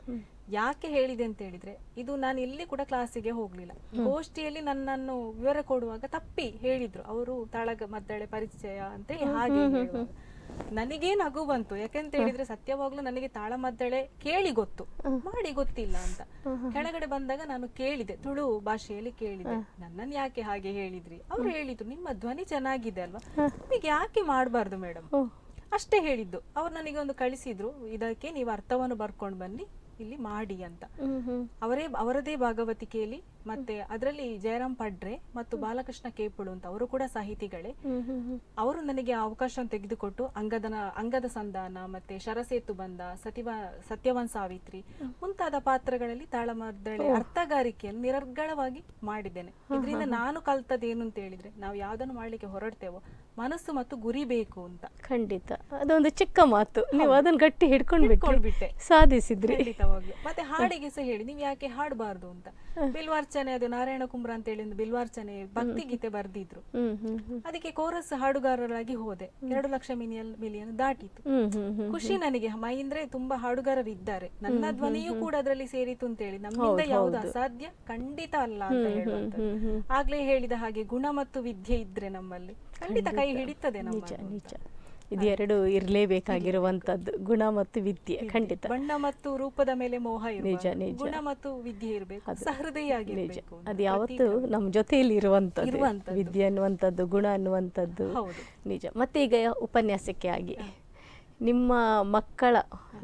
ಯಾಕೆ ಹೇಳಿದೆ ಅಂತ ಹೇಳಿದ್ರೆ ಇದು ನಾನು ಇಲ್ಲಿ ಕೂಡ ಕ್ಲಾಸಿಗೆ ಹೋಗ್ಲಿಲ್ಲ. ಗೋಷ್ಠಿಯಲ್ಲಿ ನನ್ನನ್ನು ವಿವರ ಕೊಡುವಾಗ ತಪ್ಪಿ ಹೇಳಿದ್ರು. ಅವರು ತಳಗ ಮದ್ದಳೆ ಪರಿಚಯ ಅಂತ ಹಾಗೆ ಹೇಳುವಾಗ. ನನಗೇ ನಗು ಬಂತು. ಯಾಕೆಂತ ಹೇಳಿದ್ರೆ ಸತ್ಯವಾಗ್ಲೂ ನನಗೆ ತಾಳಮದ್ದಳೆ ಕೇಳಿ ಗೊತ್ತು. ಮಾಡಿ ಗೊತ್ತಿಲ್ಲ ಅಂತ. ಕೆಳಗಡೆ ಬಂದಾಗ ನಾನು ಕೇಳಿದೆ. ತುಳು ಭಾಷೆಯಲ್ಲಿ ಕೇಳಿದೆ. ನನ್ನನ್ನು ಯಾಕೆ ಹಾಗೆ ಹೇಳಿದ್ರಿ? ಅವ್ರು ಹೇಳಿದ್ರು ನಿಮ್ಮ ಧ್ವನಿ ಚೆನ್ನಾಗಿದೆ ಅಲ್ವಾ? ನಿಮಗೆ ಯಾಕೆ ಮಾಡಬಾರ್ದು ಮೇಡಮ್? ಅಷ್ಟೇ ಹೇಳಿದ್ದು. ಅವ್ರು ನನಗೆ ಒಂದು ಕಳಿಸಿದ್ರು. ಇದಕ್ಕೆ ನೀವು ಅರ್ಥವನ್ನು ಬರ್ಕೊಂಡು ಬನ್ನಿ. ಇಲ್ಲಿ ಮಾಡಿ ಅಂತ. ಅವರೇ ಅವರದೇ ಭಾಗವತಿಕೆಯಲ್ಲಿ ಮತ್ತೆ ಅದರಲ್ಲಿ ಜಯರಾಮ್ ಪಡ್ರೆ ಮತ್ತು ಬಾಲಕೃಷ್ಣ ಕೇಪುಳು ಅಂತ ಅವರು ಕೂಡ ಸಾಹಿತಿಗಳೇ. ಅವರು ನನಗೆ ಆ ಅವಕಾಶವನ್ನು ತೆಗೆದುಕೊಟ್ಟು ಅಂಗದನ ಅಂಗದ ಸಂಧಾನ ಮತ್ತೆ ಶರಸೇತು ಬಂದ ಸತಿವ ಸತ್ಯವನ್ ಸಾವಿತ್ರಿ ಮುಂತಾದ ಪಾತ್ರಗಳಲ್ಲಿ ತಾಳಮದ್ದಳೆ ಅರ್ಥಗಾರಿಕೆಯನ್ನು ನಿರರ್ಗಳವಾಗಿ ಮಾಡಿದ್ದೇನೆ. ಇದರಿಂದ ನಾನು ಕಲ್ತದೇನು ಅಂತ ಹೇಳಿದ್ರೆ ನಾವು ಯಾವ್ದನ್ನು ಮಾಡ್ಲಿಕ್ಕೆ ಹೊರಡ್ತೇವೋ ಮನಸ್ಸು ಮತ್ತು ಗುರಿ ಬೇಕು ಅಂತ. ಖಂಡಿತ. ಅದೊಂದು ಚಿಕ್ಕ ಮಾತು. ನೀವು ಅದನ್ನ ಗಟ್ಟಿ ಹಿಡ್ಕೊಂಡು ಬಿಟ್ಟೆ ಸಾಧಿಸಿದ್ರಿ. ಮತ್ತೆ ಹಾಡಿಗೆ ಸಹ ಹೇಳಿ. ನೀವು ಯಾಕೆ ಹಾಡಬಾರ್ದು ಅಂತ. ಬಿಲ್ವಾರ್ಚನೆ ಅದು ನಾರಾಯಣ ಕುಂಬ್ರ ಅಂತ ಹೇಳಿ ಒಂದು ಬಿಲ್ವಾರ್ಚನೆ ಭಕ್ತಿ ಗೀತೆ ಬರ್ದಿದ್ರು. ಅದಕ್ಕೆ ಕೋರಸ್ ಹಾಡುಗಾರರಾಗಿ ಹೋದೆ. ಎರಡು ಲಕ್ಷ ಮಿಲಿಯನ್ ಮಿಲಿಯನ್ ದಾಟಿತು. ಖುಷಿ ನನಗೆ. ಮೈಂದ್ರೆ ತುಂಬಾ ಹಾಡುಗಾರರು ಇದ್ದಾರೆ ನನ್ನ ಧ್ವನಿಯೂ ಕೂಡ ಅದರಲ್ಲಿ ಸೇರಿತು ಅಂತ ಹೇಳಿ ನಮ್ಮಿಂದ ಯಾವ್ದು ಅಸಾಧ್ಯ? ಖಂಡಿತ ಅಲ್ಲ ಅಂತ ಹ್ಮ್ ಆಗ್ಲೇ ಹೇಳಿದ ಹಾಗೆ ಗುಣ ಮತ್ತು ವಿದ್ಯೆ ಇದ್ರೆ ನಮ್ಮಲ್ಲಿ. ಖಂಡಿತ ಕೈ ಹಿಡಿತದೆ ನಮ್ಮ ನಿಜ ಇದು ಎರಡು ಇರಲೇಬೇಕಾಗಿರುವಂತದ್ದು ಗುಣ ಮತ್ತು ವಿದ್ಯೆ ಖಂಡಿತ. ಬಣ್ಣ ಮತ್ತು ರೂಪದ ಮೇಲೆ ಮೋಹ ನಿಜ, ನಿಜ. ಗುಣ ಮತ್ತು ವಿದ್ಯೆ ಇರಬೇಕು ಸಹೃದಯ ನಿಜ. ಅದು ಯಾವತ್ತು ನಮ್ಮ ಜೊತೆಯಲ್ಲಿ ಇರುವಂತದ್ದು ಇರುವಂಥದ್ದು. ವಿದ್ಯೆ ಅನ್ನುವಂಥದ್ದು ಗುಣ ಅನ್ನುವಂಥದ್ದು. ನಿಜ. ಮತ್ತೆ ಈಗ ಉಪನ್ಯಾಸಕ್ಕೆ ಆಗಿ. ನಿಮ್ಮ ಮಕ್ಕಳ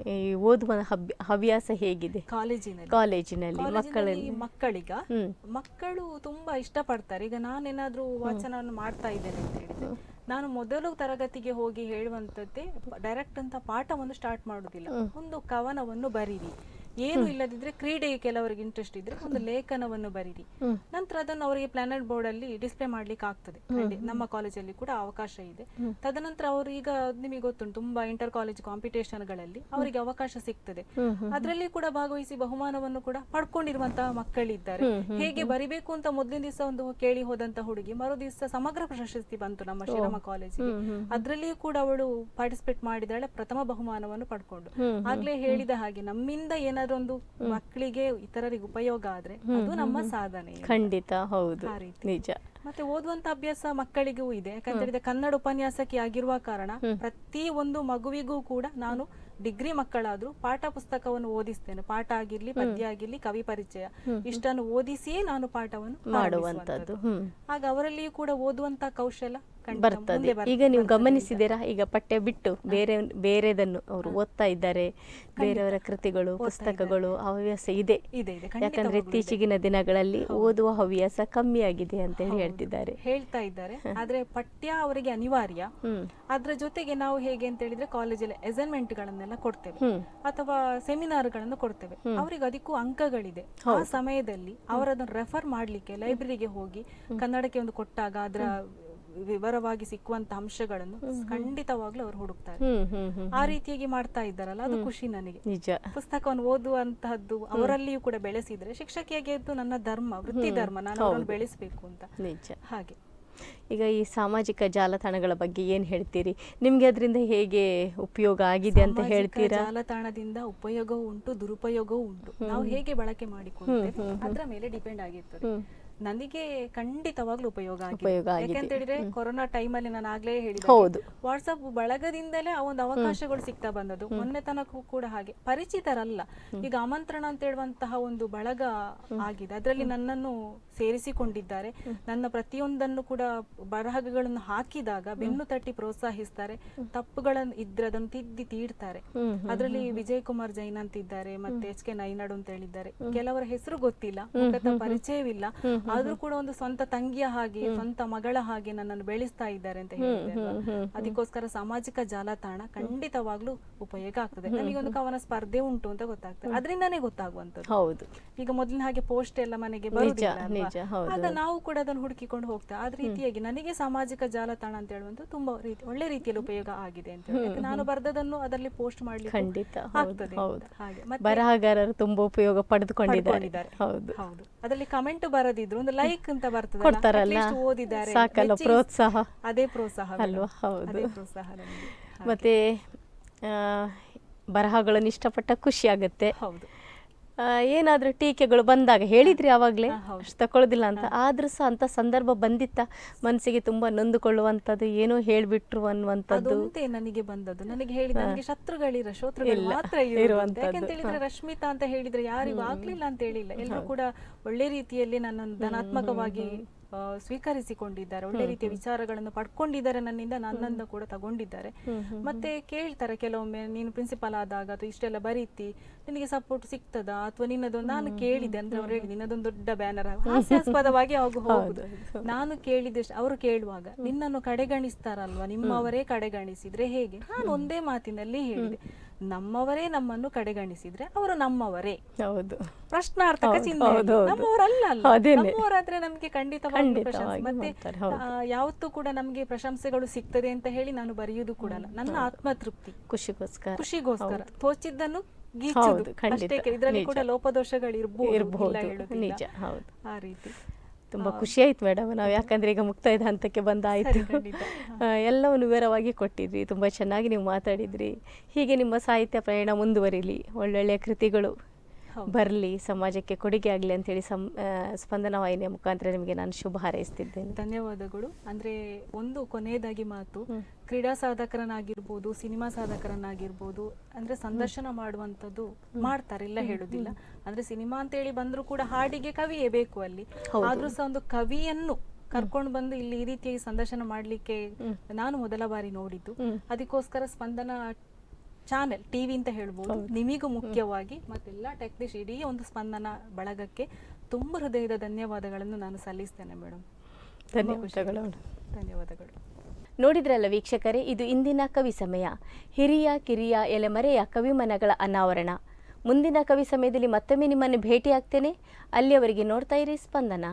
ಈ ಓದುವ ಹವ್ಯ- ಹವ್ಯಾಸ ಹೇಗಿದೆ? ಕಾಲೇಜಿನಲ್ಲಿ. ಕಾಲೇಜಿನಲ್ಲಿ ಕಾಲೇಜಿನಲ್ಲಿ ಮಕ್ಕಳಲ್ಲಿ. ಮಕ್ಕಳಿಗ ಮಕ್ಕಳು ತುಂಬಾ ಇಷ್ಟಪಡ್ತಾರೆ. ಈಗ ನಾನೇನಾದ್ರೂ ವಾಚನವನ್ನು ಮಾಡ್ತಾ ಇದ್ದೇನೆ ಅಂತ ಹೇಳಿದ್ರೆ ನಾನು ಮೊದಲು ತರಗತಿಗೆ ಹೋಗಿ ಹೇಳುವಂತದ್ದೇ ಡೈರೆಕ್ಟ್ ಅಂತ ಪಾಠವನ್ನು ಸ್ಟಾರ್ಟ್ ಮಾಡುವುದಿಲ್ಲ ಒಂದು ಕವನವನ್ನು ಬರೀರಿ. ಏನು ಇಲ್ಲದಿದ್ರೆ ಕ್ರೀಡೆಗೆ ಕೆಲವರಿಗೆ ಇಂಟ್ರೆಸ್ಟ್ ಇದ್ರೆ ಒಂದು ಲೇಖನವನ್ನು ಬರೀರಿ. ನಂತರ ಅದನ್ನು ಅವರಿಗೆ ಪ್ಲಾನೆಟ್ ಬೋರ್ಡ್ ಅಲ್ಲಿ ಡಿಸ್ಪ್ಲೇ ಮಾಡ್ಲಿಕ್ಕೆ ಆಗ್ತದೆ. ನಮ್ಮ ಕಾಲೇಜಲ್ಲಿ ಕೂಡ ಅವಕಾಶ ಇದೆ. ತದನಂತರ ಅವರು ಈಗ ನಿಮಗೆ ಗೊತ್ತುಂಟು ತುಂಬಾ ಇಂಟರ್ ಕಾಲೇಜ್ ಕಾಂಪಿಟೇಷನ್ಗಳಲ್ಲಿ ಅವರಿಗೆ ಅವಕಾಶ ಸಿಗ್ತದೆ. ಅದರಲ್ಲಿ ಕೂಡ ಭಾಗವಹಿಸಿ ಬಹುಮಾನವನ್ನು ಕೂಡ ಪಡ್ಕೊಂಡಿರುವಂತಹ ಮಕ್ಕಳಿದ್ದಾರೆ. ಹೇಗೆ ಬರಿಬೇಕು ಅಂತ ಮೊದಲಿನ ದಿವಸ ಒಂದು ಕೇಳಿ ಹೋದಂತ ಹುಡುಗಿ ಮರು ದಿವಸ ಸಮಗ್ರ ಪ್ರಶಸ್ತಿ ಬಂತು ನಮ್ಮ ಶಿರಮ ಕಾಲೇಜಿಗೆ. ಅದ್ರಲ್ಲಿಯೂ ಕೂಡ ಅವಳು ಪಾರ್ಟಿಸಿಪೇಟ್ ಮಾಡಿದಾಳೆ ಪ್ರಥಮ ಬಹುಮಾನವನ್ನು ಪಡ್ಕೊಂಡು. ಆಗ್ಲೇ ಹೇಳಿದ ಹಾಗೆ ನಮ್ಮಿಂದ ಏನಾದ್ರೂ ಒಂದು ಮಕ್ಕಳಿಗೆ ಇತರರಿಗೆ ಉಪಯೋಗ ಆದ್ರೆ ಅದು ನಮ್ಮ ಸಾಧನೆ ಖಂಡಿತ ಹೌದು. ನಿಜ. ಮತ್ತೆ ಓದುವಂತ ಅಭ್ಯಾಸ ಮಕ್ಕಳಿಗೂ ಇದೆ. ಯಾಕಂತ ಹೇಳಿದ್ರೆ ಕನ್ನಡ ಉಪನ್ಯಾಸಕಿ ಆಗಿರುವ ಕಾರಣ ಪ್ರತಿ ಒಂದು ಮಗುವಿಗೂ ಕೂಡ ನಾನು ಡಿಗ್ರಿ ಮಕ್ಕಳಾದ್ರೂ ಪಾಠ ಪುಸ್ತಕವನ್ನು ಓದಿಸ್ತೇನೆ. ಪಾಠ ಆಗಿರ್ಲಿ ಪದ್ಯ ಆಗಿರ್ಲಿ ಕವಿ ಪರಿಚಯ ಇಷ್ಟನ್ನು ಓದಿಸಿಯೇ ನಾನು ಪಾಠವನ್ನು ಮಾಡುವಂತದ್ದು ಹಾಗ ಆಗ ಅವರಲ್ಲಿಯೂ ಕೂಡ ಓದುವಂತ ಕೌಶಲ ಬರ್ತದೆ. ಈಗ ನೀವು ಗಮನಿಸಿದಿರಾ ಗಮನಿಸಿದ್ದೀರಾ? ಈಗ ಪಠ್ಯ ಬಿಟ್ಟು ಬೇರೆ ಬೇರೆದನ್ನು ಅವರು ಓದ್ತಾ ಇದ್ದಾರೆ. ಬೇರೆಯವರ ಕೃತಿಗಳು ಪುಸ್ತಕಗಳು ಹವ್ಯಾಸ ಇದೆ. ಯಾಕಂದ್ರೆ ಇತ್ತೀಚೆಗಿನ ದಿನಗಳಲ್ಲಿ ಓದುವ ಹವ್ಯಾಸ ಕಮ್ಮಿ ಆಗಿದೆ ಅಂತ ಹೇಳಿ ಹೇಳ್ತಿದ್ದಾರೆ. ಹೇಳ್ತಾ ಇದ್ದಾರೆ. ಆದ್ರೆ ಪಠ್ಯ ಅವರಿಗೆ ಅನಿವಾರ್ಯ. ಅದ್ರ ಜೊತೆಗೆ ನಾವು ಹೇಗೆ ಅಂತ ಹೇಳಿದ್ರೆ ಕಾಲೇಜಲ್ಲಿ ಅಸೈನ್ಮೆಂಟ್ ಗಳನ್ನೆಲ್ಲ ಕೊಡ್ತೇವೆ. ಅಥವಾ ಸೆಮಿನಾರ್ಗಳನ್ನು ಕೊಡ್ತೇವೆ ಅವರಿಗೆ ಅದಕ್ಕೂ ಅಂಕಗಳಿದೆ. ಆ ಸಮಯದಲ್ಲಿ ಅವರದನ್ನು ರೆಫರ್ ಮಾಡ್ಲಿಕ್ಕೆ ಲೈಬ್ರರಿಗೆ ಹೋಗಿ ಕನ್ನಡಕ್ಕೆ ಒಂದು ಕೊಟ್ಟಾಗ ಅದರ ವಿವರವಾಗಿ ಸಿಕ್ಕುವಂತ ಅಂಶಗಳನ್ನು ಖಂಡಿತವಾಗ್ಲೂ ಅವ್ರು ಹುಡುಕ್ತಾರೆ. ಆ ರೀತಿಯಾಗಿ ಮಾಡ್ತಾ ಇದ್ದಾರಲ್ಲ ಅದು ಖುಷಿ ನನಗೆ. ನಿಜ. ಪುಸ್ತಕವನ್ನು ಓದುವಂತಹದ್ದು ಅವರಲ್ಲಿಯೂ ಕೂಡ ಬೆಳೆಸಿದ್ರೆ ಶಿಕ್ಷಕಿಯಾಗಿದ್ದು ನನ್ನ ಧರ್ಮ ವೃತ್ತಿ ಧರ್ಮ ನಾನು ಅವರನ್ನು ಬೆಳೆಸಬೇಕು ಅಂತ. ನಿಜ. ಹಾಗೆ. ಈಗ ಈ ಸಾಮಾಜಿಕ ಜಾಲತಾಣಗಳ ಬಗ್ಗೆ ಏನ್ ಹೇಳ್ತೀರಿ? ನಿಮ್ಗೆ ಅದರಿಂದ ಹೇಗೆ ಉಪಯೋಗ ಆಗಿದೆ ಅಂತ ಹೇಳ್ತೀರಾ? ಜಾಲತಾಣದಿಂದ ಉಪಯೋಗವೂ ಉಂಟು ದುರುಪಯೋಗವೂ ಉಂಟು. ನಾವು ಹೇಗೆ ಬಳಕೆ ಮಾಡಿಕೊಳ್ತೇವೆ ಅದರ ಮೇಲೆ ಡಿಪೆಂಡ್ ಆಗಿರ್ತದೆ. ನನಗೆ ಖಂಡಿತವಾಗ್ಲೂ ಉಪಯೋಗ ಉಪಯೋಗ ಆಗಿದೆ. ಯಾಕೆ ಯಾಕೆಂತ ಹೇಳಿದ್ರೆ ಕೊರೋನಾ ಟೈಮಲ್ಲಿ ನಾನು ಆಗ್ಲೇ ಹೇಳಿದೆ ಹೌದು. ವಾಟ್ಸಪ್ ಬಳಗದಿಂದಲೇ ಆ ಒಂದು ಅವಕಾಶಗಳು ಸಿಗ್ತಾ ಬಂದದ್ದು. ಮೊನ್ನೆ ತನಕ ಕೂಡ ಹಾಗೆ. ಪರಿಚಿತರಲ್ಲ. ಈಗ ಆಮಂತ್ರಣ ಅಂತ ಹೇಳುವಂತಹ ಒಂದು ಬಳಗ ಆಗಿದೆ. ಅದರಲ್ಲಿ ನನ್ನನ್ನು ಸೇರಿಸಿಕೊಂಡಿದ್ದಾರೆ. ನನ್ನ ಪ್ರತಿಯೊಂದನ್ನು ಕೂಡ ಬರಹಗಳನ್ನು ಹಾಕಿದಾಗ ಬೆನ್ನು ತಟ್ಟಿ ಪ್ರೋತ್ಸಾಹಿಸ್ತಾರೆ. ತಪ್ಪುಗಳನ್ನು ಇದ್ರೆ ಅದನ್ನು ತಿದ್ದಿ ತೀಡ್ತಾರೆ. ಅದರಲ್ಲಿ ವಿಜಯ್ ಕುಮಾರ್ ಜೈನ್ ಅಂತಿದ್ದಾರೆ ಮತ್ತೆ ಎಚ್ ಕೆ ನೈನಾಡು ಅಂತ ಹೇಳಿದ್ದಾರೆ. ಕೆಲವರ ಹೆಸರು ಗೊತ್ತಿಲ್ಲ. ಪರಿಚಯವಿಲ್ಲ. ಆದ್ರೂ ಕೂಡ ಒಂದು ಸ್ವಂತ ತಂಗಿಯ ಹಾಗೆ ಸ್ವಂತ ಮಗಳ ಹಾಗೆ ನನ್ನನ್ನು ಬೆಳೆಸ್ತಾ ಇದ್ದಾರೆ ಅಂತ ಹೇಳಿದೆ ಅದಕ್ಕೋಸ್ಕರ ಸಾಮಾಜಿಕ ಜಾಲತಾಣ ಖಂಡಿತವಾಗ್ಲೂ ಉಪಯೋಗ ಆಗ್ತದೆ. ನನಗೆ ಒಂದು ಕವನ ಸ್ಪರ್ಧೆ ಉಂಟು ಅಂತ ಗೊತ್ತಾಗ್ತದೆ. ಅದರಿಂದಾನೇ ಗೊತ್ತಾಗುವಂತದ್ದು ಹೌದು. ಈಗ ಮೊದಲಿನ ಹಾಗೆ ಪೋಸ್ಟ್ ಎಲ್ಲ ಮನೆಗೆ ಬರುದಿಲ್ಲ? ಆಗ ನಾವು ಕೂಡ ಅದನ್ನು ಹುಡುಕಿಕೊಂಡು ಹೋಗ್ತೇವೆ. ಅದ ರೀತಿಯಾಗಿ ನನಗೆ ಸಾಮಾಜಿಕ ಜಾಲತಾಣ ಅಂತ ಹೇಳುವಂತ ತುಂಬಾ ರೀತಿ ಒಳ್ಳೆ ರೀತಿಯಲ್ಲಿ ಉಪಯೋಗ ಆಗಿದೆ ಅಂತ ಹೇಳಿ. ನಾನು ಬರ್ದದನ್ನು ಅದರಲ್ಲಿ ಪೋಸ್ಟ್ ಮಾಡ್ಲಿಕ್ಕೆ ಖಂಡಿತ ಆಗ್ತದೆ ಹಾಗೆ. ಬರಹಗಾರರು ತುಂಬಾ ಉಪಯೋಗ ಪಡೆದುಕೊಂಡಿದ್ದಾರೆ. ಹೌದು. ಹೌದು. ಅದರಲ್ಲಿ ಕಮೆಂಟ್ ಬರದಿದ್ರು ಒಂದು ಲೈಕ್ ಅಂತ ಬರ್ತದೆ ಕೊಡ್ತಾರಲ್ಲ. ಓದಿದ್ದಾರೆ. ಸಾಕಲ್ಲ ಪ್ರೋತ್ಸಾಹ. ಅದೇ ಪ್ರೋತ್ಸಾಹ ಅಲ್ವಾ? ಹೌದು. ಪ್ರೋತ್ಸಾಹ ಮತ್ತೆ ಬರಹಗಳನ್ನು ಇಷ್ಟಪಟ್ಟ ಖುಷಿ ಆಗುತ್ತೆ. ಹೌದು. ಏನಾದ್ರೂ ಟೀಕೆಗಳು ಬಂದಾಗ ಹೇಳಿದ್ರಿ ಅವಾಗ್ಲೇ ಹಾ, ಅಷ್ಟು ತಕೊಳ್ಳೋದಿಲ್ಲ ಅಂತ. ಆದ್ರೂ ಸಹ ಅಂತ ಸಂದರ್ಭ ಬಂದಿತ್ತ? ಮನಸ್ಸಿಗೆ ತುಂಬಾ ನೊಂದುಕೊಳ್ಳುವಂಥದ್ದು ಏನೋ ಹೇಳ್ಬಿಟ್ರು ಅನ್ನುವಂಥದ್ದು? ನನಗೆ ಬಂದದ್ದು. ನನಗೆ ಹೇಳಿ ನನಗೆ ಶತ್ರುಗಳಿರ ಶತ್ರುಗಳು ಮಾತ್ರ ಇರುವಂತದ್ದು ಯಾಕಂತ ಹೇಳಿದ್ರೆ ರಶ್ಮಿತಾ ಅಂತ ಹೇಳಿದ್ರೆ ಯಾರಿಗೂ ಆಗ್ಲಿಲ್ಲ ಅಂತ ಹೇಳಿಲ್ಲ. ಎಲ್ಲರೂ ಕೂಡ ಒಳ್ಳೆ ರೀತಿಯಲ್ಲಿ ನನ್ನನ್ನು ಧನಾತ್ಮಕವಾಗಿ ಸ್ವೀಕರಿಸಿಕೊಂಡಿದ್ದಾರೆ. ಒಳ್ಳೆ ರೀತಿಯ ವಿಚಾರಗಳನ್ನು ಪಡ್ಕೊಂಡಿದ್ದಾರೆ ನನ್ನಿಂದ ನನ್ನನ್ನು ಕೂಡ ತಗೊಂಡಿದ್ದಾರೆ. ಮತ್ತೆ ಕೇಳ್ತಾರೆ ಕೆಲವೊಮ್ಮೆ ನೀನು ಪ್ರಿನ್ಸಿಪಲ್ ಆದಾಗ ಅಥವಾ ಇಷ್ಟೆಲ್ಲ ಬರೀತಿ ನಿನಗೆ ಸಪೋರ್ಟ್ ಸಿಗ್ತದಾ ಅಥವಾ ನಿನ್ನದೊಂದು ನಾನು ಕೇಳಿದೆ ಅಂದ್ರೆ ಅವ್ರು ಹೇಳಿ ನಿನ್ನದೊಂದು ದೊಡ್ಡ ಬ್ಯಾನರ್ ಹಾಸ್ಯಾಸ್ಪದವಾಗಿ ಅವಾಗ ಹೋಗುದು. ನಾನು ಕೇಳಿದೆ ಅವರು ಕೇಳುವಾಗ ನಿನ್ನನ್ನು ಕಡೆಗಣಿಸ್ತಾರಲ್ವಾ? ನಿಮ್ಮವರೇ ಕಡೆಗಣಿಸಿದ್ರೆ ಹೇಗೆ? ನಾನು ಒಂದೇ ಮಾತಿನಲ್ಲಿ ಹೇಳಿದೆ. ನಮ್ಮವರೇ ನಮ್ಮನ್ನು ಕಡೆಗಣಿಸಿದ್ರೆ ಅವರು ನಮ್ಮವರೇ. ಹೌದು. ಪ್ರಶ್ನಾರ್ಥಕ ಚಿಂತೆ ಚಿಹ್ನೆ ನಮ್ಮವರಲ್ಲ. ನಮ್ಮವರಾದ್ರೆ ನಮ್ಗೆ ಖಂಡಿತವಾಗಿ ಮತ್ತೆ ಯಾವತ್ತೂ ಕೂಡ ನಮ್ಗೆ ಪ್ರಶಂಸೆಗಳು ಸಿಗ್ತದೆ ಅಂತ ಹೇಳಿ ನಾನು ಬರೆಯುವುದು ಕೂಡ ನನ್ನ ಆತ್ಮತೃಪ್ತಿ. ಖುಷಿಗೋಸ್ಕರ. ಖುಷಿಗೋಸ್ಕರ. ತೋಚಿದ್ದನ್ನು ಗೀಚಿದ್ದು ಗೀಚುದು ಅಷ್ಟೇ ಇದರಲ್ಲಿ ಕೂಡ ಲೋಪದೋಷಗಳಿರ್ಬೋದು. ನಿಜ, ಹೌದು. ಆ ರೀತಿ. ತುಂಬಾ ಖುಷಿ ಆಯ್ತು ಮೇಡಮ್. ನಾವು ಯಾಕಂದ್ರೆ ಈಗ ಮುಕ್ತಾಯದ ಹಂತಕ್ಕೆ ಬಂದಾಯ್ತು. ಎಲ್ಲವನ್ನು ವಿವರವಾಗಿ ಕೊಟ್ಟಿದ್ರಿ. ತುಂಬಾ ಚೆನ್ನಾಗಿ ನೀವು ಮಾತಾಡಿದ್ರಿ. ಹೀಗೆ ನಿಮ್ಮ ಸಾಹಿತ್ಯ ಪ್ರಯಾಣ ಮುಂದುವರಿಲಿ. ಒಳ್ಳೊಳ್ಳೆಯ ಕೃತಿಗಳು. ಬರಲಿ ಸಮಾಜಕ್ಕೆ ಕೊಡುಗೆ ಆಗಲಿ ಅಂತೇಳಿ ಸಂ ಸ್ಪಂದನ ವಾಹಿನಿಯ ಮುಖಾಂತರ ನಿಮಗೆ ನಾನು ಶುಭ ಹಾರೈಸ್ತಿದ್ದೇನೆ. ಧನ್ಯವಾದಗಳು. ಅಂದ್ರೆ ಒಂದು ಕೊನೆಯದಾಗಿ ಮಾತು ಕ್ರೀಡಾ ಸಾಧಕರನ್ನಾಗಿರ್ಬೋದು ಸಿನಿಮಾ ಸಾಧಕರನ್ನಾಗಿರ್ಬೋದು ಅಂದ್ರೆ ಸಂದರ್ಶನ ಮಾಡುವಂತದ್ದು ಮಾಡ್ತಾರೆ ಇಲ್ಲ ಹೇಳುದಿಲ್ಲ. ಅಂದ್ರೆ ಸಿನಿಮಾ ಅಂತ ಹೇಳಿ ಬಂದ್ರು ಕೂಡ ಹಾಡಿಗೆ ಕವಿಯೇ ಬೇಕು ಅಲ್ಲಿ. ಆದ್ರೂ ಸಹ ಒಂದು ಕವಿಯನ್ನು ಕರ್ಕೊಂಡು ಬಂದು ಇಲ್ಲಿ ಈ ರೀತಿಯಾಗಿ ಸಂದರ್ಶನ ಮಾಡಲಿಕ್ಕೆ ನಾನು ಮೊದಲ ಬಾರಿ ನೋಡಿದ್ದು. ಅದಕ್ಕೋಸ್ಕರ ಸ್ಪಂದನ ಚಾನೆಲ್ ಟಿವಿ ಅಂತ ಹೇಳ್ಬೋದು. ನಿಮಿಗೂ ಮುಖ್ಯವಾಗಿ ಮತ್ತೆಲ್ಲ ಟೆಕ್ನಿಷ್ ಇಡೀ ಒಂದು ಸ್ಪಂದನ ಬಳಗಕ್ಕೆ ತುಂಬ ಹೃದಯದ ಧನ್ಯವಾದಗಳನ್ನು ನಾನು ಸಲ್ಲಿಸ್ತೇನೆ ಮೇಡಮ್ ಧನ್ಯವಾದಗಳು. ಧನ್ಯವಾದಗಳು. ನೋಡಿದ್ರಲ್ಲ ವೀಕ್ಷಕರೇ ಇದು ಇಂದಿನ ಕವಿ ಸಮಯ. ಹಿರಿಯ ಕಿರಿಯ ಎಲೆಮರೆಯ ಕವಿಮನಗಳ ಅನಾವರಣ. ಮುಂದಿನ ಕವಿ ಸಮಯದಲ್ಲಿ ಮತ್ತೊಮ್ಮೆ ನಿಮ್ಮನ್ನು ಭೇಟಿಯಾಗ್ತೇನೆ. ಅಲ್ಲಿಯವರೆಗೆ ನೋಡ್ತಾ ಇರಿ ಸ್ಪಂದನ.